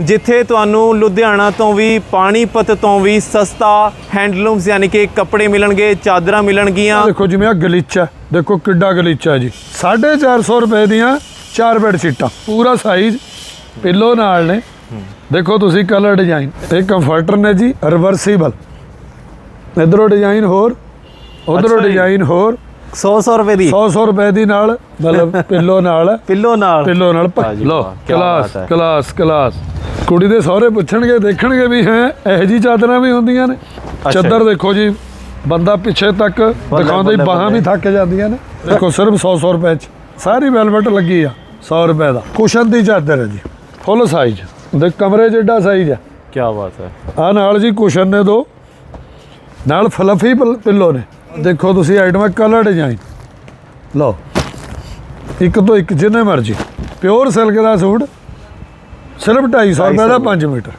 ਜਿੱਥੇ ਤੁਹਾਨੂੰ ਲੁਧਿਆਣਾ ਤੋਂ ਵੀ ਪਾਣੀਪਤ ਤੋਂ ਵੀ ਸਸਤਾ ਹੈਂਡਲੂਮਸ ਯਾਨੀ ਕਿ ਕੱਪੜੇ ਮਿਲਣਗੇ ਚਾਦਰਾਂ ਮਿਲਣਗੀਆਂ। ਦੇਖੋ ਜਿਵੇਂ ਆ ਗਲੀਚਾ ਦੇਖੋ ਕਿੱਡਾ ਗਲੀਚਾ ਜੀ। 450 ਰੁਪਏ ਦੀਆਂ ਚਾਰ ਬੈੱਡ ਸ਼ੀਟਾਂ ਪੂਰਾ ਸਾਈਜ਼ ਪਿੱਲੋ ਨਾਲ ਨੇ। ਦੇਖੋ ਤੁਸੀਂ ਕਲਰ ਡਿਜ਼ਾਈਨ ਇਹ ਕੰਫਰਟਰ ਨੇ ਜੀ ਰਿਵਰਸੀਬਲ ਇਧਰੋਂ ਡਿਜ਼ਾਈਨ ਹੋਰ ਉਧਰੋਂ। ਡਿਜ਼ਾਈਨ ਹੋਰ। 100 100 ਰੁਪਏ ਦੀ। 100 100 ਰੁਪਏ ਦੀ ਨਾਲ ਮਤਲਬ ਪਿੱਲੋ ਨਾਲ। ਪਿੱਲੋ ਨਾਲ। ਪਿੱਲੋ ਨਾਲ ਕਿਆ ਕਲਾਸ ਹੈ। Class class. ਕੁੜੀ ਦੇ ਸਹੁਰੇ ਪੁੱਛਣਗੇ ਦੇਖਣਗੇ ਵੀ ਹੈ ਇਹੋ ਜੀ ਚਾਦਰਾਂ ਵੀ ਹੁੰਦੀਆਂ ਨੇ। ਚੱਦਰ ਦੇਖੋ ਜੀ ਬੰਦਾ ਪਿੱਛੇ ਤੱਕ ਦਿਖਾਉਂਦਾ ਹੀ ਬਾਹਾਂ ਵੀ ਥੱਕ ਜਾਂਦੀਆਂ ਨੇ। ਦੇਖੋ ਸਿਰਫ 100 100 ਰੁਪਏ ਚ। ਸਾਰੀ ਵੈਲਵਟ ਲੱਗੀ ਆ 100 ਰੁਪਏ ਦਾ। ਕੁਸ਼ਨ ਦੀ ਚਾਦਰ ਹੈ ਜੀ ਫੁੱਲ ਸਾਈਜ਼ ਦੇ ਕਮਰੇ ਜਿੱਡਾ ਸਾਈਜ਼ ਆ। ਕੀ ਬਾਤ ਹੈ। ਆ ਨਾਲ ਜੀ ਕੁਸ਼ਨ ਨੇ ਦੋ। ਨਾਲ ਫਲਫੀ ਪਿੱਲੋ ਨੇ। ਦੇਖੋ ਤੁਸੀਂ ਆਈਟਮਾਂ ਕਲਰ ਡਿਜ਼ਾਈਨ ਲਓ। ਇੱਕ ਤੋਂ ਇੱਕ ਜਿੰਨੇ ਮਰਜ਼ੀ। ਪਿਓਰ ਸਿਲਕ ਦਾ ਸੂਟ ਸਿਰਫ 250 ਰੁਪਏ ਦਾ 5 ਮੀਟਰ।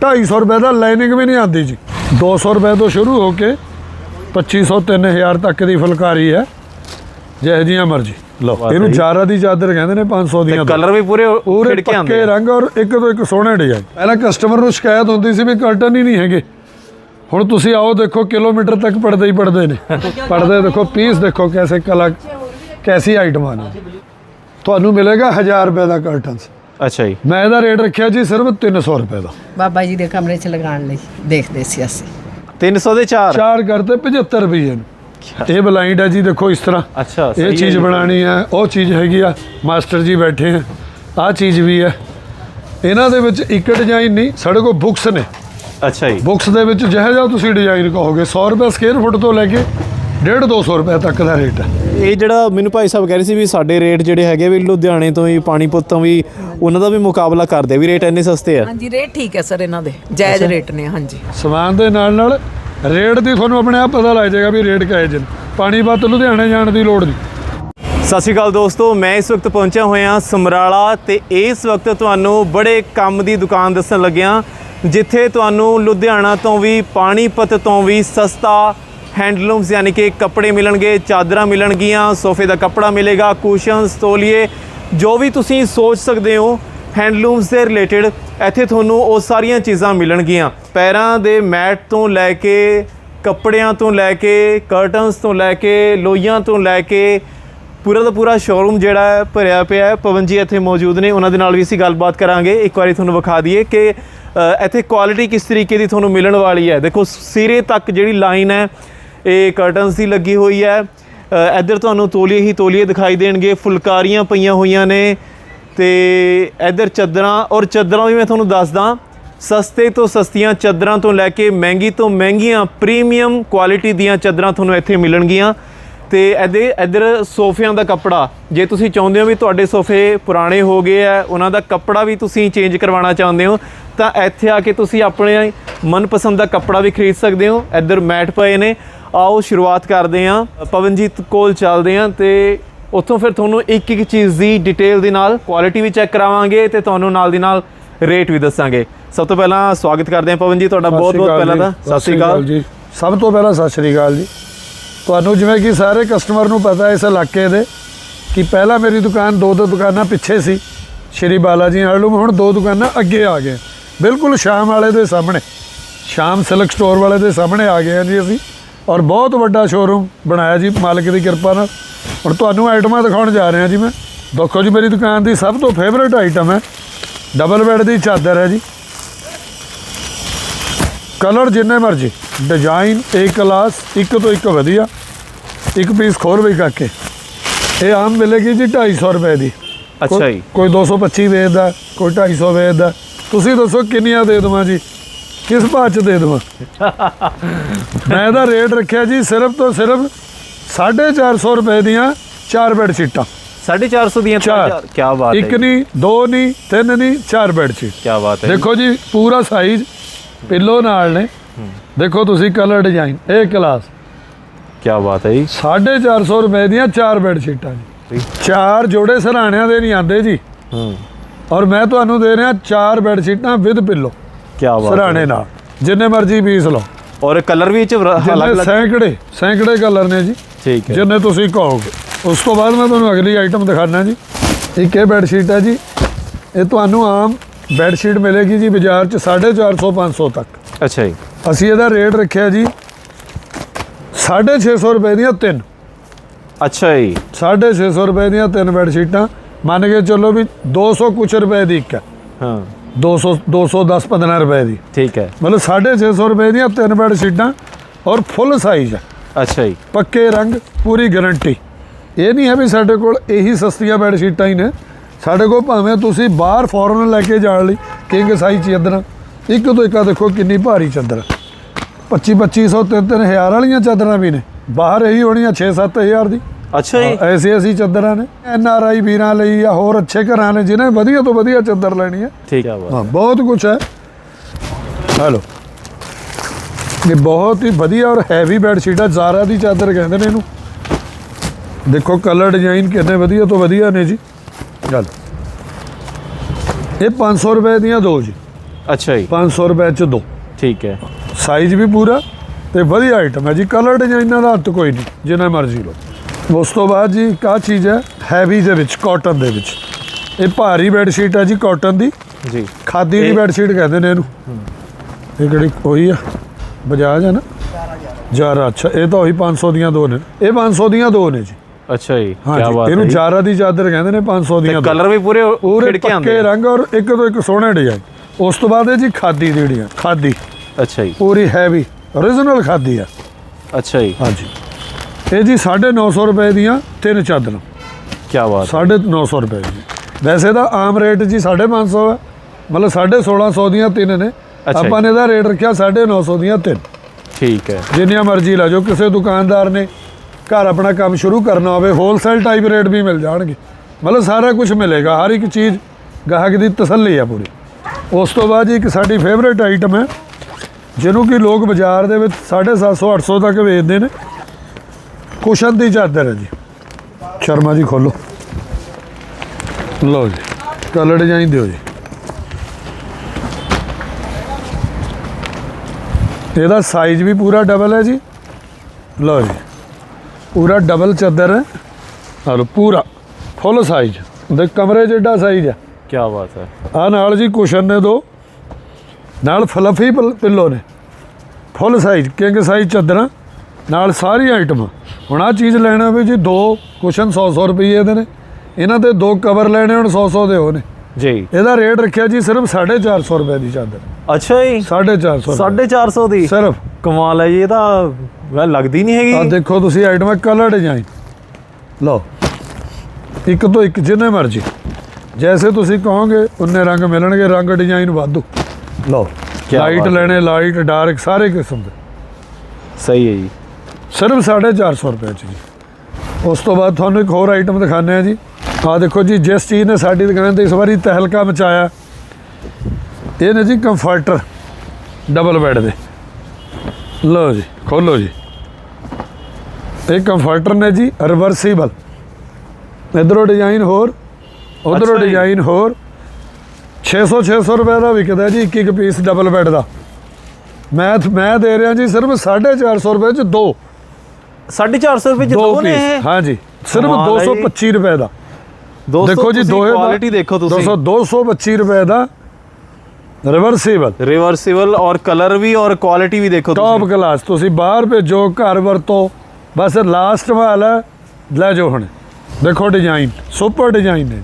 250 ਰੁਪਏ ਦਾ ਲਾਈਨਿੰਗ ਵੀ ਨਹੀਂ ਆਉਂਦੀ ਜੀ। 200 ਰੁਪਏ ਤੋਂ ਸ਼ੁਰੂ ਹੋ ਕੇ 2500 3000 ਤੱਕ ਦੀ ਫੁਲਕਾਰੀ ਹੈ। ਜਿਹੋ ਜਿਹੀਆਂ ਮਰਜ਼ੀ। ਲਓ ਇਹਨੂੰ। ਜਾਰਾ ਦੀ ਚਾਦਰ ਕਹਿੰਦੇ ਨੇ 500 ਦੀਆਂ। ਕਲਰ ਵੀ ਪੂਰੇ ਖਿੜਕੇ ਆਉਂਦੇ ਪੱਕੇ। ਰੰਗ ਔਰ ਇੱਕ ਤੋਂ ਇੱਕ ਸੋਹਣੇ ਡਿਜ਼ਾਈਨ ਪਹਿਲਾਂ ਕਸਟਮਰ ਨੂੰ ਸ਼ਿਕਾਇਤ ਹੁੰਦੀ ਸੀ ਵੀ ਕਰਟਨ ਹੀ ਨਹੀਂ ਹੈਗੇ। ਹੁਣ ਤੁਸੀਂ ਆਓ ਦੇਖੋ ਕਿਲੋਮੀਟਰ ਤੱਕ ਪੜਦੇ ਹੀ ਪੜਦੇ ਨੇ। ਪੜਦੇ ਦੇਖੋ ਪੀਸ ਦੇਖੋ ਕੈਸੇ ਕਲਾ ਕੈਸੀ ਆਈਟਮਾਂ ਨੇ ਤੁਹਾਨੂੰ ਮਿਲੇਗਾ 1000 ਰੁਪਏ ਦਾ ਕਰਟਨਸ ਅੱਛਾ ਜੀ। ਮੈਂ ਇਹਦਾ ਰੇਟ ਰੱਖਿਆ ਜੀ ਸਿਰਫ 300 ਰੁਪਏ ਦਾ। ਬਾਬਾ ਜੀ ਦੇ ਕਮਰੇ 'ਚ ਲਗਾਉਣ ਲਈ ਦੇਖਦੇ ਸੀ ਅਸੀਂ। 300 ਦੇ 4 ਚਾਰ ਕਰਤੇ 75 ਰੁਪਏ ਨੂੰ। ਇਹ ਬਲਾਈਂਡ ਹੈ ਜੀ ਦੇਖੋ ਇਸ ਤਰ੍ਹਾਂ। ਅੱਛਾ ਇਹ ਚੀਜ਼। ਬਣਾਣੀ ਹੈ ਉਹ ਚੀਜ਼ ਹੈਗੀ ਆ। ਮਾਸਟਰ ਜੀ ਬੈਠੇ ਆ ਆਹ ਚੀਜ਼ ਵੀ ਹੈ ਇਹਨਾਂ ਦੇ ਵਿੱਚ ਇੱਕ ਡਿਜ਼ਾਈਨ ਨਹੀਂ ਸਾਡੇ ਕੋਲ ਬੁక్స్ ਨੇ। ਅੱਛਾ ਜੀ। ਬੁక్స్ ਦੇ ਵਿੱਚ ਜਿਹੋ ਜਿਹਾ ਤੁਸੀਂ ਡਿਜ਼ਾਈਨ ਕਹੋਗੇ 100 ਰੁਪਏ ਸਕੁਅਰ ਫੁੱਟ ਤੋਂ ਲੈ ਕੇ 1.5 200 ਰੁਪਏ ਤੱਕ ਦਾ ਰੇਟ ਹੈ। ਇਹ ਜਿਹੜਾ ਮੈਨੂੰ ਭਾਈ ਸਾਹਿਬ ਕਹਿ ਰਹੇ ਸੀ ਵੀ ਸਾਡੇ ਰੇਟ ਜਿਹੜੇ ਹੈਗੇ ਵੀ ਲੁਧਿਆਣੇ ਤੋਂ ਵੀ ਪਾਣੀਪਤ ਤੋਂ ਵੀ ਉਹਨਾਂ ਦਾ ਵੀ ਮੁਕਾਬਲਾ ਕਰਦੇ ਵੀ ਰੇਟ ਇੰਨੇ ਸਸਤੇ ਆ। ਹਾਂਜੀ ਰੇਟ ਠੀਕ ਹੈ ਸਰ ਇਹਨਾਂ ਦੇ। ਜਾਇਜ਼ ਰੇਟ ਨੇ ਹਾਂਜੀ। ਸਮਾਨ ਦੇ ਨਾਲ ਨਾਲ ਰੇਟ ਦੀ ਤੁਹਾਨੂੰ ਆਪਣੇ ਆਪ ਪਤਾ ਲੱਗ ਜਾਏਗਾ ਵੀ ਰੇਟ ਕਿਹੋ ਜਿਹੇ ਪਾਣੀਪਤ ਲੁਧਿਆਣੇ ਜਾਣ ਦੀ ਲੋੜ ਨਹੀਂ। ਸਤਿ ਸ਼੍ਰੀ ਅਕਾਲ ਦੋਸਤੋ ਮੈਂ ਇਸ ਵਕਤ ਪਹੁੰਚਿਆ ਹੋਇਆ ਸਮਰਾਲਾ ਤੇ ਇਸ ਵਕਤ ਤੁਹਾਨੂੰ ਬੜੇ ਕੰਮ ਦੀ ਦੁਕਾਨ ਦੱਸਣ ਲੱਗਿਆ ਜਿੱਥੇ ਤੁਹਾਨੂੰ ਲੁਧਿਆਣਾ ਤੋਂ ਵੀ, ਪਾਣੀਪਤ ਤੋਂ ਵੀ ਸਸਤਾ ਹੈਂਡਲੂਮਸ ਯਾਨੀ ਕਿ ਕੱਪੜੇ ਮਿਲਣਗੇ, ਚਾਦਰਾਂ ਮਿਲਣਗੀਆਂ, ਸੋਫੇ ਦਾ ਕੱਪੜਾ ਮਿਲੇਗਾ, ਕੁਸ਼ਨਸ, ਤੋਲੀਏ, ਜੋ ਵੀ ਤੁਸੀਂ ਸੋਚ ਸਕਦੇ ਹੋ, ਹੈਂਡਲੂਮਸ ਦੇ ਰਿਲੇਟਡ ਇੱਥੇ ਤੁਹਾਨੂੰ ਉਹ ਸਾਰੀਆਂ ਚੀਜ਼ਾਂ ਮਿਲਣਗੀਆਂ। ਪੈਰਾਂ ਦੇ ਮੈਟ ਤੋਂ ਲੈ ਕੇ, ਕੱਪੜਿਆਂ ਤੋਂ ਲੈ ਕੇ, ਕਰਟਨਸ ਤੋਂ ਲੈ ਕੇ ਲੋਈਆਂ ਤੋਂ ਲੈ ਕੇ, ਪੂਰਾ ਦਾ ਪੂਰਾ ਸ਼ੋਰੂਮ ਜਿਹੜਾ ਹੈ ਭਰਿਆ ਪਿਆ ਹੈ। ਪਵਨ ਜੀ ਇੱਥੇ ਮੌਜੂਦ ਨੇ, ਉਹਨਾਂ ਦੇ ਨਾਲ ਵੀ ਅਸੀਂ ਗੱਲਬਾਤ ਕਰਾਂਗੇ। ਇੱਕ ਵਾਰੀ ਤੁਹਾਨੂੰ ਵਿਖਾ ਦਈਏ ਕਿ ਇੱਥੇ ਕੁਆਲਿਟੀ ਕਿਸ ਤਰੀਕੇ ਦੀ ਤੁਹਾਨੂੰ ਮਿਲਣ ਵਾਲੀ ਹੈ? ਦੇਖੋ, ਸਿਰੇ ਤੱਕ ਜਿਹੜੀ ਲਾਈਨ ਹੈ, ਇਹ ਕਰਟਨਸ ਦੀ ਲੱਗੀ ਹੋਈ ਹੈ। ਇੱਧਰ ਤੁਹਾਨੂੰ ਤੋਲੀਏ ਹੀ ਤੋਲੀਏ ਦਿਖਾਈ ਦੇਣਗੇ। ਫੁਲਕਾਰੀਆਂ ਪਈਆਂ ਹੋਈਆਂ ਨੇ ਤੇ ਇੱਧਰ ਚਾਦਰਾਂ ਔਰ ਚਾਦਰਾਂ ਵੀ ਮੈਂ ਤੁਹਾਨੂੰ ਦੱਸਦਾ, ਸਸਤੇ ਤੋਂ ਸਸਤੀਆਂ ਚਾਦਰਾਂ ਤੋਂ ਲੈ ਕੇ ਮਹਿੰਗੀ ਤੋਂ ਮਹਿੰਗੀਆਂ ਪ੍ਰੀਮੀਅਮ ਕੁਆਲਿਟੀ ਦੀਆਂ ਚਾਦਰਾਂ ਤੁਹਾਨੂੰ ਇੱਥੇ ਮਿਲਣਗੀਆਂ। ਤੇ ਇਹਦੇ ਇੱਧਰ ਸੋਫਿਆਂ ਦਾ ਕੱਪੜਾ, ਜੇ ਤੁਸੀਂ ਚਾਹੁੰਦੇ ਹੋ ਵੀ ਤੁਹਾਡੇ ਸੋਫੇ ਪੁਰਾਣੇ ਹੋ ਗਏ ਆ ਉਹਨਾਂ ਦਾ ਕੱਪੜਾ ਵੀ ਤੁਸੀਂ ਚੇਂਜ ਕਰਵਾਉਣਾ ਚਾਹੁੰਦੇ ਹੋ ਤਾਂ ਇੱਥੇ ਆ ਕੇ ਤੁਸੀਂ ਆਪਣੇ ਮਨਪਸੰਦ ਦਾ ਕੱਪੜਾ ਵੀ ਖਰੀਦ ਸਕਦੇ ਹੋ। ਇੱਧਰ ਮੈਟ ਪਏ ਨੇ। ਆਓ ਸ਼ੁਰੂਆਤ ਕਰਦੇ ਹਾਂ। ਪਵਨਜੀਤ ਕੋਲ ਚੱਲਦੇ ਹਾਂ ਤੇ ਉੱਥੋਂ ਫਿਰ ਤੁਹਾਨੂੰ ਇੱਕ ਇੱਕ ਚੀਜ਼ ਦੀ ਡਿਟੇਲ ਦੇ ਨਾਲ ਕੁਆਲਿਟੀ ਵੀ ਚੈੱਕ ਕਰਾਵਾਂਗੇ ਤੇ ਤੁਹਾਨੂੰ ਨਾਲ ਦੀ ਨਾਲ ਰੇਟ ਵੀ ਦੱਸਾਂਗੇ। ਸਭ ਤੋਂ ਪਹਿਲਾਂ ਸਵਾਗਤ ਕਰਦੇ ਹਾਂ ਪਵਨ ਜੀ ਤੁਹਾਡਾ ਬਹੁਤ ਬਹੁਤ ਪਹਿਲਾਂ ਤਾਂ ਸਤਿ ਸ਼੍ਰੀ ਅਕਾਲ। ਜੀ। ਸਭ ਤੋਂ ਪਹਿਲਾਂ ਸਤਿ ਸ਼੍ਰੀ ਅਕਾਲ ਜੀ। ਤੁਹਾਨੂੰ ਜਿਵੇਂ ਕਿ ਸਾਰੇ ਕਸਟਮਰ ਨੂੰ ਪਤਾ ਹੈ ਇਸ ਇਲਾਕੇ ਦੇ ਕਿ ਪਹਿਲਾਂ ਮੇਰੀ ਦੁਕਾਨ ਦੋ ਦੋ ਦੁਕਾਨਾਂ ਪਿੱਛੇ ਸੀ। ਸ਼੍ਰੀ ਬਾਲਾ ਜੀ ਹੈਂਡਲੂਮ ਹੁਣ ਦੋ ਦੁਕਾਨਾਂ ਅੱਗੇ ਆ ਗਏ। ਬਿਲਕੁਲ ਸ਼ਾਮ ਵਾਲੇ ਦੇ ਸਾਹਮਣੇ ਸ਼ਾਮ ਸਿਲਕ ਸਟੋਰ ਵਾਲੇ ਦੇ ਸਾਹਮਣੇ ਆ ਗਏ ਹਾਂ ਜੀ ਅਸੀਂ। ਔਰ ਬਹੁਤ ਵੱਡਾ ਸ਼ੋਰੂਮ ਬਣਾਇਆ ਜੀ ਮਾਲਕ ਦੀ ਕਿਰਪਾ ਨਾਲ। ਹੁਣ ਤੁਹਾਨੂੰ ਆਈਟਮਾਂ ਦਿਖਾਉਣ ਜਾ ਰਹੇ ਹਾਂ ਜੀ ਮੈਂ। ਦੇਖੋ ਜੀ ਮੇਰੀ ਦੁਕਾਨ ਦੀ ਸਭ ਤੋਂ ਫੇਵਰੇਟ ਆਈਟਮ ਹੈ। ਡਬਲ ਬੈੱਡ ਦੀ ਚਾਦਰ ਹੈ ਜੀ। ਕਲਰ ਜਿੰਨੇ ਮਰਜ਼ੀ ਡਿਜ਼ਾਈਨ ਏ ਕਲਾਸ ਇੱਕ ਤੋਂ ਇੱਕ ਵਧੀਆ। ਇੱਕ ਪੀਸ ਖੋਲ ਵੀ ਕਾਕੇ ਇਹ ਆਮ ਮਿਲੇਗੀ ਜੀ 250 ਰੁਪਏ ਦੀ। ਅੱਛਾ ਜੀ। ਕੋਈ 225 ਵੇਚਦਾ ਕੋਈ 250 ਵੇਚਦਾ। ਤੁਸੀਂ ਦੱਸੋ ਕਿੰਨੀਆਂ ਦੇ ਦੇਵਾਂ ਜੀ? ਕਿਸ ਭਾਅ ਚ ਦੇ ਦੇਵਾਂ? ਮੈਂ ਇਹਦਾ ਰੇਟ ਰੱਖਿਆ ਜੀ ਸਿਰਫ ਤੋਂ ਸਿਰਫ 450 ਰੁਪਏ ਦੀਆਂ ਚਾਰ ਬੈੱਡ ਸ਼ੀਟਾਂ। 450 ਦੀਆਂ ਚਾਰ। ਕੀ ਬਾਤ ਹੈ ਇੱਕ ਨਹੀਂ ਦੋ ਨਹੀਂ ਤਿੰਨ ਨਹੀਂ ਚਾਰ ਬੈੱਡ ਸ਼ੀਟ। ਕੀ ਬਾਤ ਹੈ ਦੇਖੋ ਜੀ ਪੂਰਾ ਸਾਈਜ਼ ਪਿੱਲੋ ਨਾਲ ਨੇ। ਦੇਖੋ ਤੁਸੀਂ ਕਲਰ ਡਿਜ਼ਾਈਨ ਇਹ ਕਲਾਸ ਕੀ ਬਾਤ ਹੈ ਜੀ। 450 ਰੁਪਏ ਦੀਆਂ ਚਾਰ ਬੈੱਡ ਸ਼ੀਟਾਂ ਜੀ। ਚਾਰ ਜੋੜੇ ਸਰਾਣਿਆਂ ਦੇ ਨਹੀਂ ਆਉਂਦੇ ਜੀ। ਹੂੰ। ਔਰ ਮੈਂ ਤੁਹਾਨੂੰ ਦੇ ਰਿਹਾ ਚਾਰ ਬੈੱਡ ਸ਼ੀਟਾਂ ਵਿਦ ਪਿੱਲੋ ਕੀ ਬਾਤ ਸਰਾਣੇ ਨਾਲ। ਜਿੰਨੇ ਮਰਜ਼ੀ ਪੀਸ ਲਓ। ਔਰ ਕਲਰ ਵੀ ਚ ਅਲੱਗ ਜਿੰਨੇ ਅਲੱਗ ਸੈਂਕੜੇ ਸੈਂਕੜੇ ਕਲਰ ਨੇ ਜੀ। ਠੀਕ ਹੈ। ਜਿੰਨੇ ਤੁਸੀਂ ਕਹੋਗੇ। ਉਸ ਤੋਂ ਬਾਅਦ ਮੈਂ ਤੁਹਾਨੂੰ ਅਗਲੀ ਆਈਟਮ ਦਿਖਾਣਾ ਜੀ। ਇੱਕ ਇਹ ਬੈੱਡ ਸ਼ੀਟ ਹੈ ਜੀ। ਇਹ ਤੁਹਾਨੂੰ ਆਮ ਬੈੱਡ ਸ਼ੀਟ ਮਿਲੇਗੀ ਜੀ ਬਾਜ਼ਾਰ 'ਚ 450 500 ਤੱਕ। ਅੱਛਾ ਜੀ। ਅਸੀਂ ਇਹਦਾ ਰੇਟ ਰੱਖਿਆ ਜੀ 650 ਰੁਪਏ ਦੀਆਂ ਤਿੰਨ। ਅੱਛਾ ਜੀ। 650 ਰੁਪਏ ਦੀਆਂ ਤਿੰਨ ਬੈੱਡ ਸ਼ੀਟਾਂ ਮੰਨ ਕੇ ਚੱਲੋ ਵੀ 200 ਕੁਛ ਰੁਪਏ ਦੀ ਇੱਕ ਹੈ। ਹਾਂ। 200 210 15 ਰੁਪਏ ਦੀ। ਠੀਕ ਹੈ। ਮਤਲਬ 650 ਰੁਪਏ ਦੀਆਂ ਤਿੰਨ ਬੈੱਡ ਸ਼ੀਟਾਂ ਔਰ ਫੁੱਲ ਸਾਈਜ਼ ਹੈ। ਅੱਛਾ ਜੀ। ਪੱਕੇ ਰੰਗ ਪੂਰੀ ਗਾਰੰਟੀ ਇਹ ਨਹੀਂ ਹੈ ਵੀ ਸਾਡੇ ਕੋਲ ਇਹੀ ਸਸਤੀਆਂ ਬੈੱਡ ਸ਼ੀਟਾਂ ਹੀ ਨੇ। ਸਾਡੇ ਕੋਲ ਭਾਵੇਂ ਤੁਸੀਂ ਬਾਹਰ ਫੋਰਨ ਲੈ ਕੇ ਜਾਣ ਲਈ ਕਿੰਗ ਸਾਈਜ਼ ਚਾਦਰਾਂ ਇੱਕ ਤੋਂ ਇੱਕ ਦੇਖੋ ਕਿੰਨੀ ਭਾਰੀ ਚਾਦਰ 25 2500 ਤਿੰਨ ਤਿੰਨ ਹਜ਼ਾਰ ਵਾਲੀਆਂ ਚਾਦਰਾਂ ਵੀ ਨੇ। ਬਾਹਰ ਇਹੀ ਹੋਣੀਆਂ 6-7000 ਦੀ। ਅੱਛਾ ਜੀ। ਐਸੀ ਐਸੀ ਚਾਦਰਾਂ ਨੇ ਐਨ ਆਰ ਆਈ ਵੀਰਾਂ ਲਈ ਜਾਂ ਹੋਰ ਅੱਛੇ ਘਰਾਂ ਨੇ ਜਿਨ੍ਹਾਂ ਨੇ ਵਧੀਆ ਤੋਂ ਵਧੀਆ ਚਾਦਰ ਲੈਣੀ ਹੈ। ਠੀਕ। ਹੈ ਬਾਤ ਹਾਂ ਬਹੁਤ ਕੁਝ ਹੈ। ਹਲੋ। ਇਹ ਬਹੁਤ ਹੀ ਵਧੀਆ ਔਰ ਹੈਵੀ ਬੈੱਡ ਸ਼ੀਟ ਹੈ ਜ਼ਾਰਾ ਦੀ ਚਾਦਰ ਕਹਿੰਦੇ ਨੇ ਇਹਨੂੰ। ਦੇਖੋ ਕਲਰ ਡਿਜ਼ਾਈਨ ਕਿੰਨੇ ਵਧੀਆ ਤੋਂ ਵਧੀਆ ਨੇ ਜੀ। ਚਲ। ਇਹ 500 ਰੁਪਏ ਦੀਆਂ ਦੋ ਜੀ। ਅੱਛਾ ਜੀ। 500 ਰੁਪਏ ਚ ਦੋ। ਠੀਕ ਹੈ। ਸਾਈਜ਼ ਵੀ ਪੂਰਾ ਤੇ ਵਧੀਆ ਆਈਟਮ ਹੈ ਜੀ। ਕਲਰ ਡਿਜ਼ਾਈਨਾਂ ਦਾ ਹੱਥ ਕੋਈ ਨਹੀਂ ਜਿੰਨਾ ਮਰਜ਼ੀ ਲਓ। ਉਸ ਤੋਂ ਬਾਅਦ ਜੀ ਆਹ ਚੀਜ਼ ਹੈ ਹੈਵੀ ਦੇ ਵਿੱਚ ਕਾਟਨ ਦੇ ਵਿੱਚ। ਇਹ ਭਾਰੀ ਬੈੱਡ ਸ਼ੀਟ ਹੈ ਜੀ ਕਾਟਨ ਦੀ। ਜੀ। ਖਾਦੀ ਦੀ ਬੈੱਡ ਸ਼ੀਟ ਕਹਿੰਦੇ ਨੇ ਇਹਨੂੰ। ਇਹ ਕਿਹੜੀ ਉਹੀ ਆ ਬਜਾਜ ਹੈ ਨਾ? ਜਾਰਾ ਅੱਛਾ ਇਹ ਤਾਂ ਉਹੀ 500 ਦੀਆਂ ਦੋ ਨੇ। ਇਹ 500 ਦੀਆਂ ਦੋ ਨੇ ਜੀ। ਅੱਛਾ ਜੀ ਕੀ ਬਾਤ ਇਹਨੂੰ ਹੈ ਜਾਰਾ ਦੀ ਚਾਦਰ ਕਹਿੰਦੇ ਨੇ 500 ਦੀਆਂ ਦੋ। ਕਲਰ ਵੀ ਪੂਰੇ ਪੂਰੇ ਪੱਕੇ। ਰੰਗ ਔਰ ਇੱਕ ਤੋਂ ਇੱਕ ਸੋਹਣੇ ਡਿਜ਼ਾਈਨ ਉਸ ਤੋਂ ਬਾਅਦ ਇਹ ਜੀ ਖਾਦੀ ਦੀ ਡਿਜ਼ਾਈਨ ਖਾਦੀ। ਅੱਛਾ ਜੀ। ਪੂਰੀ ਹੈਵੀ ਓਰੀਜਨਲ ਖਾਦੀ ਆ। ਅੱਛਾ ਜੀ। ਹਾਂਜੀ ਇਹ ਜੀ 950 ਰੁਪਏ ਦੀਆਂ ਤਿੰਨ ਚਾਦਰਾਂ। ਕੀ ਬਾਤ 950 ਰੁਪਏ ਦੀ ਵੈਸੇ ਤਾਂ ਆਮ ਰੇਟ ਜੀ 550 ਹੈ। ਮਤਲਬ 1650 ਦੀਆਂ ਤਿੰਨ ਨੇ। ਜੀ। ਆਪਾਂ ਨੇ ਇਹਦਾ ਰੇਟ ਰੱਖਿਆ 950 ਦੀਆਂ ਤਿੰਨ। ਠੀਕ ਹੈ। ਜਿੰਨੀਆਂ ਮਰਜ਼ੀ ਲਾ ਜਾਓ ਕਿਸੇ ਦੁਕਾਨਦਾਰ ਨੇ ਘਰ ਆਪਣਾ ਕੰਮ ਸ਼ੁਰੂ ਕਰਨਾ ਹੋਵੇ ਹੋਲਸੇਲ ਟਾਈਪ ਰੇਟ ਵੀ ਮਿਲ ਜਾਣਗੇ। ਮਤਲਬ ਸਾਰਾ ਕੁਝ ਮਿਲੇਗਾ ਹਰ ਇੱਕ ਚੀਜ਼ ਗਾਹਕ ਦੀ ਤਸੱਲੀ ਆ ਪੂਰੀ। ਉਸ ਤੋਂ ਬਾਅਦ ਜੀ ਇੱਕ ਸਾਡੀ ਫੇਵਰੇਟ ਆਈਟਮ ਹੈ ਜਿਹਨੂੰ ਕਿ ਲੋਕ ਬਾਜ਼ਾਰ ਦੇ ਵਿੱਚ 750 800 ਤੱਕ ਵੇਚਦੇ ਨੇ। ਕੁਸ਼ਨ ਦੀ ਚਾਦਰ ਹੈ ਜੀ। ਸ਼ਰਮਾ ਜੀ ਖੋਲੋ। ਲਓ ਜੀ ਕਲਰ ਡਿਜ਼ਾਈਨ ਦਿਓ ਜੀ। ਇਹਦਾ ਸਾਈਜ਼ ਵੀ ਪੂਰਾ ਡਬਲ ਹੈ ਜੀ। ਲਓ ਜੀ ਪੂਰਾ ਡਬਲ ਚਾਦਰ ਹੈ। ਲਓ ਪੂਰਾ ਫੁੱਲ ਸਾਈਜ਼ ਦੇ ਕਮਰੇ ਜਿੱਡਾ ਸਾਈਜ਼ ਹੈ। ਕੀ ਬਾਤ ਹੈ। ਆ ਨਾਲ ਜੀ ਕੁਸ਼ਨ ਨੇ ਦੋ। ਨਾਲ ਫਲਫੀ ਪਿੱਲੋ ਨੇ। ਫੁੱਲ ਸਾਈਜ਼ ਕਿੰਗ ਸਾਈਜ਼ ਚਾਦਰਾਂ। ਨਾਲ ਸਾਰੀ ਆਈਟਮ ਹੁਣ ਆ ਚੀਜ਼ ਲੈਣਾ ਵੀ ਜੀ ਦੋ ਕੁਸ਼ਨ 100 100 ਰੁਪਏ ਦੇ ਨੇ। ਇਹਨਾਂ ਤੇ ਦੋ ਕਵਰ ਲੈਣੇ ਹੁਣ 100 100 ਦੇ ਹੋ ਨੇ। ਜੀ। ਇਹਦਾ ਰੇਟ ਰੱਖਿਆ ਜੀ ਸਿਰਫ 450 ਰੁਪਏ ਦੀ ਚਾਦਰ। ਅੱਛਾ ਜੀ। 450 450 ਦੀ? ਸਿਰਫ। ਕਮਾਲ ਹੈ ਜੀ ਇਹ ਤਾਂ ਲੱਗਦੀ ਨਹੀਂ ਆ ਹੈਗੀ ਦੇਖੋ ਤੁਸੀਂ ਆਈਟਮ ਕਲਰ ਡਿਜ਼ਾਈਨ ਲਓ। ਇੱਕ ਤੋਂ ਇੱਕ ਜਿੰਨੇ ਮਰਜ਼ੀ। ਜੈਸੇ ਤੁਸੀਂ ਕਹੋਗੇ ਉਨੇ ਰੰਗ ਮਿਲਣਗੇ ਰੰਗ ਡਿਜ਼ਾਈਨ ਵਾਧੂ। ਲਓ। ਲਾਈਟ। ਲੈਣੇ ਲਾਈਟ ਡਾਰਕ ਸਾਰੇ ਕਿਸਮ ਦੇ। ਸਹੀ ਹੈ ਜੀ। ਸਿਰਫ 450 ਰੁਪਏ ਚ ਜੀ। ਉਸ ਤੋਂ ਬਾਅਦ ਤੁਹਾਨੂੰ ਇੱਕ ਹੋਰ ਆਈਟਮ ਦਿਖਾਉਂਦੇ ਆ ਜੀ। ਆ ਦੇਖੋ ਜੀ ਜਿਸ ਚੀਜ਼ ਨੇ ਸਾਡੀ ਦੁਕਾਨ ਤੇ ਇਸ ਵਾਰੀ ਤਹਿਲਕਾ ਮਚਾਇਆ ਇਹ ਨੇ ਜੀ ਕੰਫਰਟਰ ਡਬਲ ਬੈੱਡ ਦੇ। ਲਓ ਜੀ ਖੋਲੋ ਜੀ। ਇਹ ਕੰਫਰਟਰ ਨੇ ਜੀ ਰਿਵਰਸੀਬਲ ਇਧਰੋਂ ਡਿਜ਼ਾਈਨ ਹੋਰ ਉਧਰੋਂ। ਡਿਜ਼ਾਈਨ ਹੋਰ। 600 600 ਰੁਪਏ ਦਾ ਵਿਕਦਾ ਜੀ ਇੱਕ ਇੱਕ ਪੀਸ ਡਬਲ ਬੈੱਡ ਦਾ। ਮੈਂ ਮੈਂ ਦੇ ਰਿਹਾ ਜੀ ਸਿਰਫ 450 ਰੁਪਏ ਚ ਦੋ। 450 ਰੁਪਏ ਚ ਦੋ ਨੇ ਪੀਸ ਹਾਂ ਜੀ ਸਿਰਫ ਕਮਾਲ ਹੈ ਜੀ। 225 ਰੁਪਏ ਦਾ। ਦੇਖੋ ਜੀ ਦੋਏ ਕੁਆਲਿਟੀ ਦੇਖੋ ਤੁਸੀਂ। 200 225 ਰੁਪਏ ਦਾ ਰਿਵਰਸੀਬਲ ਰਿਵਰਸੀਬਲ ਔਰ ਕਲਰ ਵੀ ਔਰ ਕੁਆਲਿਟੀ ਵੀ ਦੇਖੋ ਟੌਪ ਤੁਸੀਂ। ਕਲਾਸ ਤੁਸੀਂ ਬਾਹਰ ਭੇਜੋ ਘਰ ਵਰਤੋ। ਬਸ ਲਾਸਟ ਵਾਲ ਹੈ। ਲੈ ਜਾਓ ਹੁਣ। ਦੇਖੋ ਡਿਜ਼ਾਈਨ ਸੁਪਰ ਡਿਜ਼ਾਈਨ ਨੇ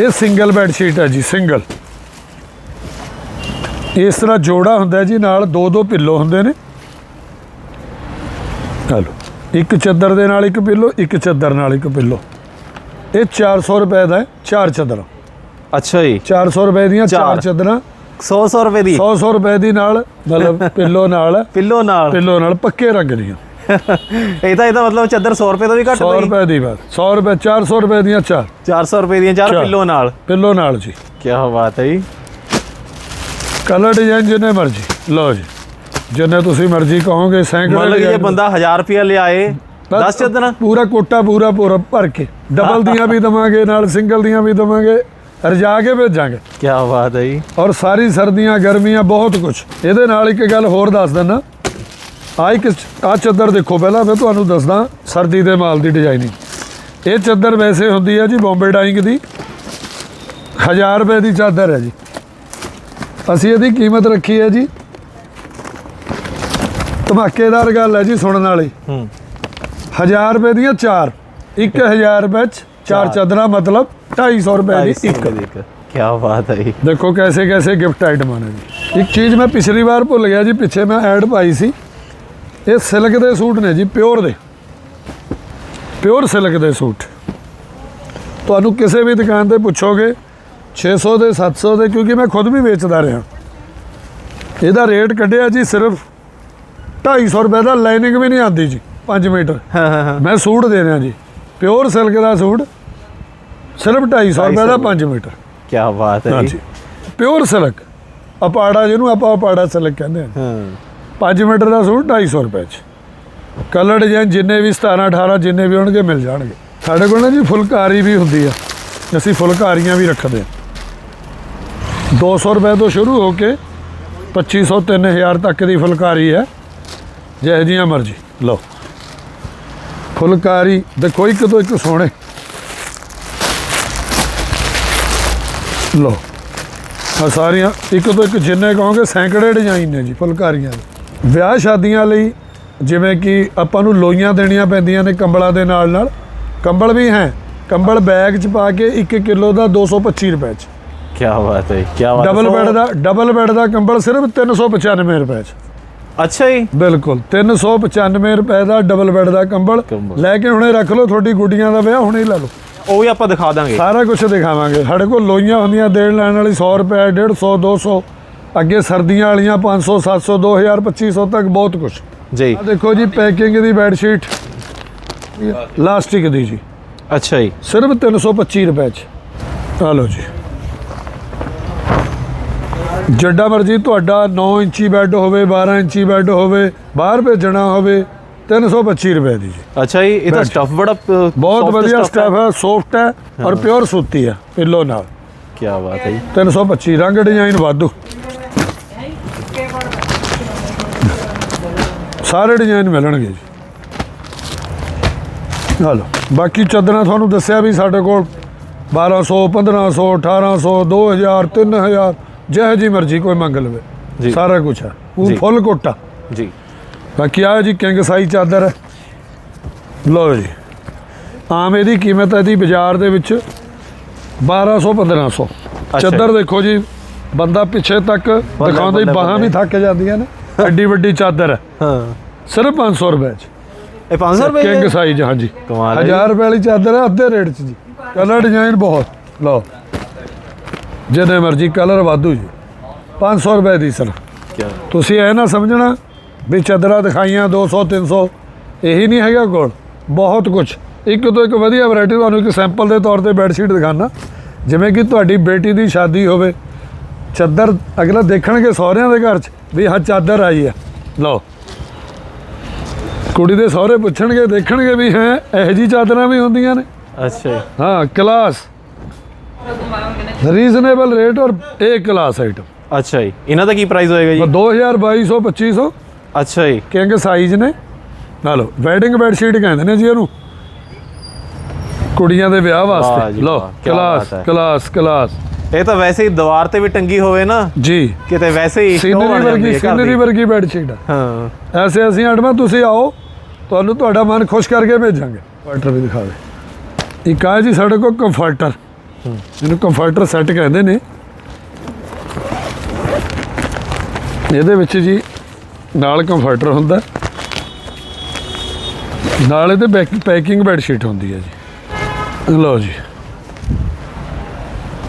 ਇਹ ਸਿੰਗਲ ਬੈੱਡ ਸ਼ੀਟ ਹੈ ਜੀ ਸਿੰਗਲ ਇਸ ਤਰ੍ਹਾਂ ਜੋੜਾ ਹੁੰਦਾ ਹੈ ਜੀ ਨਾਲ ਦੋ ਦੋ ਪਿੱਲੋ ਹੁੰਦੇ ਨੇ। ਹਲੋ ਇੱਕ ਚੱਦਰ ਦੇ ਨਾਲ ਇੱਕ ਪਿੱਲੋ ਇੱਕ ਚੱਦਰ ਨਾਲ ਇੱਕ ਪਿੱਲੋ। ਇਹ 400 ਰੁਪਏ ਦਾ ਹੈ ਚਾਰ ਚੱਦਰਾਂ। ਅੱਛਾ ਜੀ। 400 ਰੁਪਏ ਦੀਆਂ ਚਾਰ। ਚੱਦਰਾਂ। 100 100 ਰੁਪਏ ਦੀ? 100 100 ਰੁਪਏ ਦੀ ਨਾਲ ਮਤਲਬ ਪਿੱਲੋ ਨਾਲ। ਪਿੱਲੋ ਨਾਲ? ਪਿੱਲੋ ਨਾਲ ਪੱਕੇ ਰੰਗ ਦੀਆਂ। ਇਹ ਤਾਂ ਇਹਦਾ ਮਤਲਬ ਚਾਦਰ 100 ਰੁਪਏ ਤੋਂ ਵੀ ਘੱਟ 100 ਪਈ ਰੁਪਏ ਦੀ ਬਸ। 100 ਰੁਪਏ 400 ਰੁਪਏ ਦੀਆਂ ਚਾਰ। 400 ਰੁਪਏ ਦੀਆਂ ਚਾਰ। ਪਿੱਲੋ ਨਾਲ? ਪਿੱਲੋ ਨਾਲ ਜੀ। ਕੀ ਬਾਤ ਹੈ ਜੀ। ਕਲਰ ਡਿਜ਼ਾਈਨ ਜਿੰਨੇ ਮਰਜ਼ੀ। ਲਓ ਜੀ। ਜਿੰਨੇ ਤੁਸੀਂ ਮਰਜ਼ੀ ਕਹੋਗੇ ਸੈਂਕੜੇ ਜੇ design ਬੰਦਾ 1000 ਰੁਪਏ ਲਿਆਏ 10 ਚਾਦਰਾਂ ਪੂਰਾ ਕੋਟਾ ਪੂਰਾ ਪੂਰਾ ਭਰ ਕੇ ਡਬਲ ਦੀਆਂ ਵੀ ਦਵਾਂਗੇ ਨਾਲ ਸਿੰਗਲ ਦੀਆਂ ਵੀ ਦਵਾਂਗੇ ਰਜਾ ਕੇ ਭੇਜਾਂਗੇ। ਕੀ ਬਾਤ ਹੈ ਜੀ। ਔਰ ਸਾਰੀ ਸਰਦੀਆਂ ਗਰਮੀਆਂ ਬਹੁਤ ਕੁਝ ਇਹਦੇ ਨਾਲ ਇੱਕ ਗੱਲ ਹੋਰ ਦੱਸ ਦਿੰਦਾ। ਆ ਇੱਕ ਆ ਚੱਦਰ ਦੇਖੋ ਪਹਿਲਾਂ ਮੈਂ ਤੁਹਾਨੂੰ ਦੱਸਦਾ ਸਰਦੀ ਦੇ ਮਾਲ ਦੀ ਡਿਜ਼ਾਈਨਿੰਗ ਇਹ ਚੱਦਰ ਵੈਸੇ ਹੁੰਦੀ ਹੈ ਜੀ ਬੰਬੇ ਡਾਈਂਗ ਦੀ। 1000 ਰੁਪਏ ਦੀ ਚਾਦਰ ਹੈ ਜੀ। ਅਸੀਂ ਇਹਦੀ ਕੀਮਤ ਰੱਖੀ ਹੈ ਜੀ ਧਮਾਕੇਦਾਰ ਗੱਲ ਹੈ ਜੀ ਸੁਣਨ ਵਾਲੀ। ਹੂੰ। 1000 ਰੁਪਏ ਦੀਆਂ ਚਾਰ। 1000 ਰੁਪਏ ਚ ਚਾਰ। ਚਾਦਰਾਂ ਮਤਲਬ 250 ਰੁਪਏ ਦੀ ਇੱਕ। ਕੀ ਬਾਤ ਹੈ ਦੇਖੋ ਕੈਸੇ ਕੈਸੇ ਗਿਫਟ ਆਈਟਮਾਂ ਨੇ ਜੀ। ਇੱਕ ਚੀਜ਼ ਮੈਂ ਪਿਛਲੀ ਵਾਰ ਭੁੱਲ ਗਿਆ ਜੀ ਪਿੱਛੇ ਮੈਂ ਐਡ ਪਾਈ ਸੀ। ਇਹ ਸਿਲਕ ਦੇ ਸੂਟ ਨੇ ਜੀ ਪਿਓਰ ਦੇ। ਪਿਓਰ ਸਿਲਕ ਦੇ ਸੂਟ। ਤੁਹਾਨੂੰ ਕਿਸੇ ਵੀ ਦੁਕਾਨ ਤੇ ਪੁੱਛੋਗੇ 600 ਦੇ 700 ਦੇ ਕਿਉਂਕਿ ਮੈਂ ਖੁਦ ਵੀ ਵੇਚਦਾ ਰਿਹਾ। ਇਹਦਾ ਰੇਟ ਕੱਢਿਆ ਜੀ ਸਿਰਫ 250 ਰੁਪਏ ਦਾ ਲਾਈਨਿੰਗ ਵੀ ਨਹੀਂ ਆਉਂਦੀ ਜੀ 5 ਮੀਟਰ। ਹਾਂ ਹਾਂ ਹਾਂ। ਮੈਂ ਸੂਟ ਦੇ ਰਿਹਾ ਜੀ ਪਿਓਰ ਸਿਲਕ ਦਾ ਸੂਟ ਸਿਰਫ 250 ਰੁਪਏ ਦਾ 5 ਮੀਟਰ। ਕੀ ਬਾਤ ਹੈ ਜੀ। ਪਿਓਰ ਸਿਲਕ ਅਪਾੜਾ ਜਿਹਨੂੰ ਆਪਾਂ ਅਪਾੜਾ ਸਿਲਕ ਕਹਿੰਦੇ ਹਾਂ 5 ਮੀਟਰ ਦਾ ਸੂਟ 250 ਰੁਪਏ ਚ। ਕਲਰ ਡਿਜ਼ਾਈਨ ਜਿੰਨੇ ਵੀ 17 18 ਜਿੰਨੇ ਵੀ ਹੋਣਗੇ ਮਿਲ ਜਾਣਗੇ। ਸਾਡੇ ਕੋਲ ਨਾ ਜੀ ਫੁਲਕਾਰੀ ਵੀ ਹੁੰਦੀ ਆ ਅਸੀਂ ਫੁਲਕਾਰੀਆਂ ਵੀ ਰੱਖਦੇ ਆ 200 ਰੁਪਏ ਤੋਂ ਸ਼ੁਰੂ ਹੋ ਕੇ 2500 3000 ਤੱਕ ਦੀ ਫੁਲਕਾਰੀ ਹੈ। ਜਿਹੋ ਜਿਹੀਆਂ ਮਰਜ਼ੀ ਲਓ। ਫੁਲਕਾਰੀ ਦੇਖੋ ਇੱਕ ਤੋਂ ਇੱਕ ਸੋਹਣੇ। ਲਓ ਆ ਸਾਰੀਆਂ ਇੱਕ ਤੋਂ ਇੱਕ ਜਿੰਨੇ ਕਹੋਗੇ ਸੈਂਕੜੇ ਡਿਜ਼ਾਈਨ ਨੇ ਜੀ ਫੁਲਕਾਰੀਆਂ ਦੇ। ਵਿਆਹ ਸ਼ਾਦੀਆਂ ਲਈ ਜਿਵੇਂ ਕਿ ਆਪਾਂ ਨੂੰ ਲੋਈਆਂ ਦੇਣੀਆਂ ਪੈਂਦੀਆਂ ਨੇ ਕੰਬਲਾਂ ਦੇ ਨਾਲ ਨਾਲ ਕੰਬਲ ਵੀ ਹੈ ਕੰਬਲ ਬੈਗ 'ਚ ਪਾ ਕੇ 1 ਕਿਲੋ ਦਾ 225 ਰੁਪਏ 'ਚ। ਕੀ ਬਾਤ ਹੈ ਕੀ ਬਾਤ ਡਬਲ ਬੈੱਡ ਦਾ ਡਬਲ ਬੈੱਡ ਦਾ ਕੰਬਲ ਸਿਰਫ 395 ਰੁਪਏ 'ਚ। ਅੱਛਾ ਜੀ। ਬਿਲਕੁਲ 395 ਰੁਪਏ ਦਾ ਡਬਲ ਬੈੱਡ ਦਾ ਕੰਬਲ। ਲੈ ਕੇ ਹੁਣੇ ਰੱਖ ਲਓ ਤੁਹਾਡੀ ਗੁੱਡੀਆਂ ਦਾ ਵਿਆਹ ਹੁਣੇ ਹੀ ਲੈ ਲਓ। ਉਹ ਵੀ ਆਪਾਂ ਦਿਖਾ ਦਾਂਗੇ। ਸਾਰਾ ਕੁਝ ਦਿਖਾਵਾਂਗੇ। ਸਾਡੇ ਕੋਲ ਲੋਈਆਂ ਹੁੰਦੀਆਂ ਦੇਣ ਲੈਣ ਵਾਲੀ 100 ਰੁਪਏ 150 200 ਅੱਗੇ ਸਰਦੀਆਂ ਵਾਲੀਆਂ 500 700 2000 2500 ਤੱਕ ਬਹੁਤ ਕੁਝ ਜੀ। ਆ ਦੇਖੋ ਜੀ ਪੈਕਿੰਗ ਦੀ ਬੈੱਡ ਸ਼ੀਟ ਲਾਸਟਿਕ ਦੀ ਜੀ। ਅੱਛਾ ਜੀ। ਸਿਰਫ 325 ਰੁਪਏ ਚ। ਆ ਲਓ ਜੀ। ਜਿੱਡਾ ਮਰਜ਼ੀ ਤੁਹਾਡਾ 9 ਇੰਚੀ ਬੈੱਡ ਹੋਵੇ 12 ਇੰਚੀ ਬੈੱਡ ਹੋਵੇ ਬਾਹਰ ਭੇਜਣਾ ਹੋਵੇ 325 ਰੁਪਏ ਦੀ ਜੀ। ਅੱਛਾ ਜੀ ਇਹਦਾ। ਸਟਫ ਬੜਾ ਬਹੁਤ ਵਧੀਆ ਸਟਫ ਹੈ। ਸੌਫਟ ਹੈ ਔਰ ਪਿਓਰ ਸੂਤੀ ਹੈ ਪਿੱਲੋ ਨਾਲ। ਕੀ ਬਾਤ ਹੈ ਜੀ। 325 ਰੰਗ ਡਿਜ਼ਾਈਨ ਵਾਧੂ। ਸਾਰੇ ਡਿਜ਼ਾਈਨ ਮਿਲਣਗੇ ਜੀ। ਹਲੋ ਬਾਕੀ ਚਾਦਰਾਂ ਤੁਹਾਨੂੰ ਦੱਸਿਆ ਵੀ ਸਾਡੇ ਕੋਲ 1200 1500 1800 2000 3000 ਜਿਹੋ ਜੀ ਮਰਜ਼ੀ ਕੋਈ ਮੰਗ ਲਵੇ। ਸਾਰਾ ਕੁਝ ਹੈ ਉਹ। ਫੁੱਲ ਕੋਟਾ ਜੀ। ਬਾਕੀ ਆ ਜੀ ਕਿੰਗ ਸਾਈ ਚਾਦਰ। ਲਓ ਜੀ। ਆਮ ਇਹਦੀ ਕੀਮਤ ਹੈ ਦੀ ਬਾਜ਼ਾਰ ਦੇ ਵਿੱਚ 1200 1500 ਚਾਦਰ ਦੇਖੋ ਜੀ ਬੰਦਾ ਪਿੱਛੇ ਤੱਕ ਦਿਖਾਉਂਦੇ ਬਾਹਾਂ ਵੀ ਥੱਕ ਜਾਂਦੀਆਂ ਨੇ। ਐਡੀ ਵੱਡੀ ਚਾਦਰ ਹੈ। ਸਿਰਫ 500 ਰੁਪਏ ਚ। ਇਹ 500 ਰੁਪਏ ਕਿੰਗ? ਸਾਈਜ਼ ਹਾਂਜੀ। ਕਮਾਲ ਹੈ ਜੀ। 1000 ਰੁਪਏ ਵਾਲੀ ਚਾਦਰ ਹੈ ਅੱਧੇ ਰੇਟ ਚ ਜੀ। ਕਲਰ ਡਿਜ਼ਾਈਨ ਬਹੁਤ। ਲਓ। ਜਿਹਦੇ ਮਰਜ਼ੀ ਕਲਰ ਵਾਧੂ ਜੀ। 500 ਰੁਪਏ ਦੀ ਸਰ ਕਿਆ? ਤੁਸੀਂ ਇਹ ਨਾ ਸਮਝਣਾ ਵੀ ਚਾਦਰਾਂ ਦਿਖਾਈਆਂ 200 300 ਇਹੀ ਨਹੀਂ ਹੈਗਾ ਕੋਲ। ਬਹੁਤ ਕੁਝ ਇੱਕ ਤੋਂ ਇੱਕ ਵਧੀਆ ਵੈਰਾਈਟੀ ਤੁਹਾਨੂੰ ਇੱਕ ਸੈਂਪਲ ਦੇ ਤੌਰ ਤੇ ਬੈੱਡ ਸ਼ੀਟ ਦਿਖਾਣਾ ਜਿਵੇਂ ਕਿ ਤੁਹਾਡੀ ਬੇਟੀ ਦੀ ਸ਼ਾਦੀ ਹੋਵੇ। ਚਾਦਰ ਅਗਲਾ ਦੇਖਣਗੇ ਸਹੁਰਿਆਂ ਦੇ ਘਰ 'ਚ ਵੀ ਹਾਂ ਚਾਦਰ ਆਈ ਹੈ ਲਓ। ਕੁੜੀ ਦੇ ਸਹੁਰੇ ਪੁੱਛਣਗੇ ਦੇਖਣਗੇ ਵੀ ਹੈ ਇਹੋ ਜੀ ਚਾਦਰਾਂ ਵੀ ਹੁੰਦੀਆਂ ਨੇ। ਅੱਛਾ। ਹਾਂ ਕਲਾਸ ਰੀਜ਼ਨੇਬਲ ਰੇਟ ਔਰ ਏ ਕਲਾਸ ਆਈਟਮ ਅੱਛਾ ਜੀ। ਇਹਨਾਂ ਦਾ ਕੀ ਪ੍ਰਾਈਸ ਹੋਏਗਾ ਜੀ? 2000 2200 2500 ਅੱਛਾ ਜੀ। ਕਿੰਗ ਸਾਈਜ਼ ਨੇ। ਨਾ ਲਓ ਵੈਡਿੰਗ ਬੈੱਡ ਸ਼ੀਟ ਕਹਿੰਦੇ ਨੇ ਜੀ ਇਹਨੂੰ। ਕੁੜੀਆਂ ਦੇ ਵਿਆਹ ਵਾਸਤੇ। ਲਓ ਕਲਾਸ। ਕਲਾਸ ਕਲਾਸ ਇਹ ਤਾਂ ਵੈਸੇ ਹੀ ਦੀਵਾਰ ਤੇ ਵੀ ਟੰਗੀ ਹੋਵੇ ਨਾ। ਜੀ। ਕਿਤੇ ਵੈਸੇ ਹੀ ਸੀਨਰੀ ਵਰਗੀ ਸੀਨਰੀ। ਵਰਗੀ ਬੈੱਡ ਸ਼ੀਟ ਹੈ। ਐਸੇ ਅਸੀਂ ਆਟਮਾ ਤੁਸੀਂ ਆਓ। ਤੁਹਾਨੂੰ ਤੁਹਾਡਾ ਮਨ ਖੁਸ਼ ਕਰਕੇ ਭੇਜਾਂਗੇ। ਕੰਫਰਟਰ ਵੀ ਦਿਖਾ ਦੇ। ਇੱਕ ਆ ਜੀ ਸਾਡੇ ਕੋਲ ਕੰਫਰਟਰ ਇਹਨੂੰ ਕੰਫਰਟਰ ਸੈੱਟ ਕਹਿੰਦੇ ਨੇ। ਇਹਦੇ ਵਿੱਚ ਜੀ ਨਾਲ ਕੰਫਰਟਰ ਹੁੰਦਾ। ਨਾਲ ਇਹਦੇ ਪੈਕਿੰਗ ਬੈੱਡ ਸ਼ੀਟ ਹੁੰਦੀ ਹੈ ਜੀ। ਲਓ ਜੀ।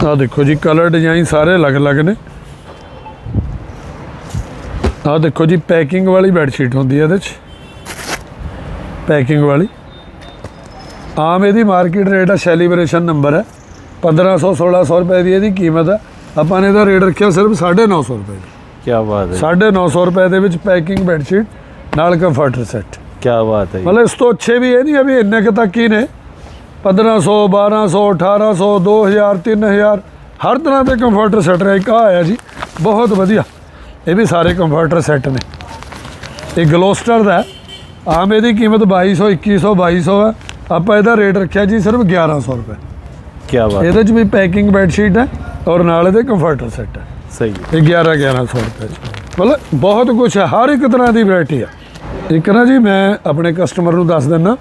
ਆ ਦੇਖੋ ਜੀ ਕਲਰ ਡਿਜ਼ਾਈਨ ਸਾਰੇ ਅਲੱਗ-ਅਲੱਗ ਨੇ। ਆ ਦੇਖੋ ਜੀ ਪੈਕਿੰਗ ਵਾਲੀ ਬੈੱਡ ਸ਼ੀਟ ਹੁੰਦੀ ਹੈ ਇਹਦੇ 'ਚ। ਪੈਕਿੰਗ ਵਾਲੀ। ਆਮ ਇਹਦੀ ਮਾਰਕੀਟ ਰੇਟ ਆ ਸੈਲੀਬ੍ਰੇਸ਼ਨ ਨੰਬਰ ਹੈ। 1500 1600 ਰੁਪਏ ਦੀ ਇਹਦੀ ਕੀਮਤ ਹੈ ਆਪਾਂ ਨੇ ਇਹਦਾ ਰੇਟ ਰੱਖਿਆ ਸਿਰਫ 950 ਰੁਪਏ ਦੀ। ਕੀ ਬਾਤ ਹੈ 950 ਰੁਪਏ ਦੇ ਵਿੱਚ ਪੈਕਿੰਗ ਬੈੱਡ ਸ਼ੀਟ ਨਾਲ ਕੰਫਰਟਰ ਸੈੱਟ ਕੀ ਬਾਤ ਹੈ। ਮਤਲਬ ਇਸ ਤੋਂ ਅੱਛੇ ਵੀ ਇਹ ਨਹੀਂ ਵੀ ਇੰਨੇ ਕੁ ਤੱਕ ਹੀ ਨੇ। 1500 1200 1800 2000 3000 ਹਰ ਤਰ੍ਹਾਂ ਦੇ ਕੰਫਰਟਰ ਸੈੱਟ ਹੈ ਇੱਕ ਆਇਆ ਜੀ ਬਹੁਤ ਵਧੀਆ। ਇਹ ਵੀ ਸਾਰੇ ਕੰਫਰਟਰ ਸੈੱਟ ਨੇ। ਇਹ ਗਲੋਸਟਰ ਦਾ। ਆਮ ਇਹਦੀ ਕੀਮਤ 2200 2100 2200 ਹੈ ਆਪਾਂ ਇਹਦਾ ਰੇਟ ਰੱਖਿਆ ਜੀ ਸਿਰਫ 1100 ਰੁਪਏ। ਕੀ ਬਾਤ ਇਹਦੇ ਚ ਵੀ ਪੈਕਿੰਗ ਬੈੱਡ ਸ਼ੀਟ ਹੈ ਔਰ ਨਾਲ ਇਹਦੇ ਕੰਫਰਟਰ ਸੈੱਟ ਹੈ। ਸਹੀ ਹੈ। ਇਹ 11 1100 ਰੁਪਏ ਚ। ਮਤਲਬ ਬਹੁਤ ਕੁਝ ਹੈ ਹਰ ਇੱਕ ਤਰ੍ਹਾਂ ਦੀ ਵੈਰਾਈਟੀ ਆ ਇੱਕ ਨਾ ਜੀ ਮੈਂ ਆਪਣੇ ਕਸਟਮਰ ਨੂੰ ਦੱਸ ਦਿੰਦਾ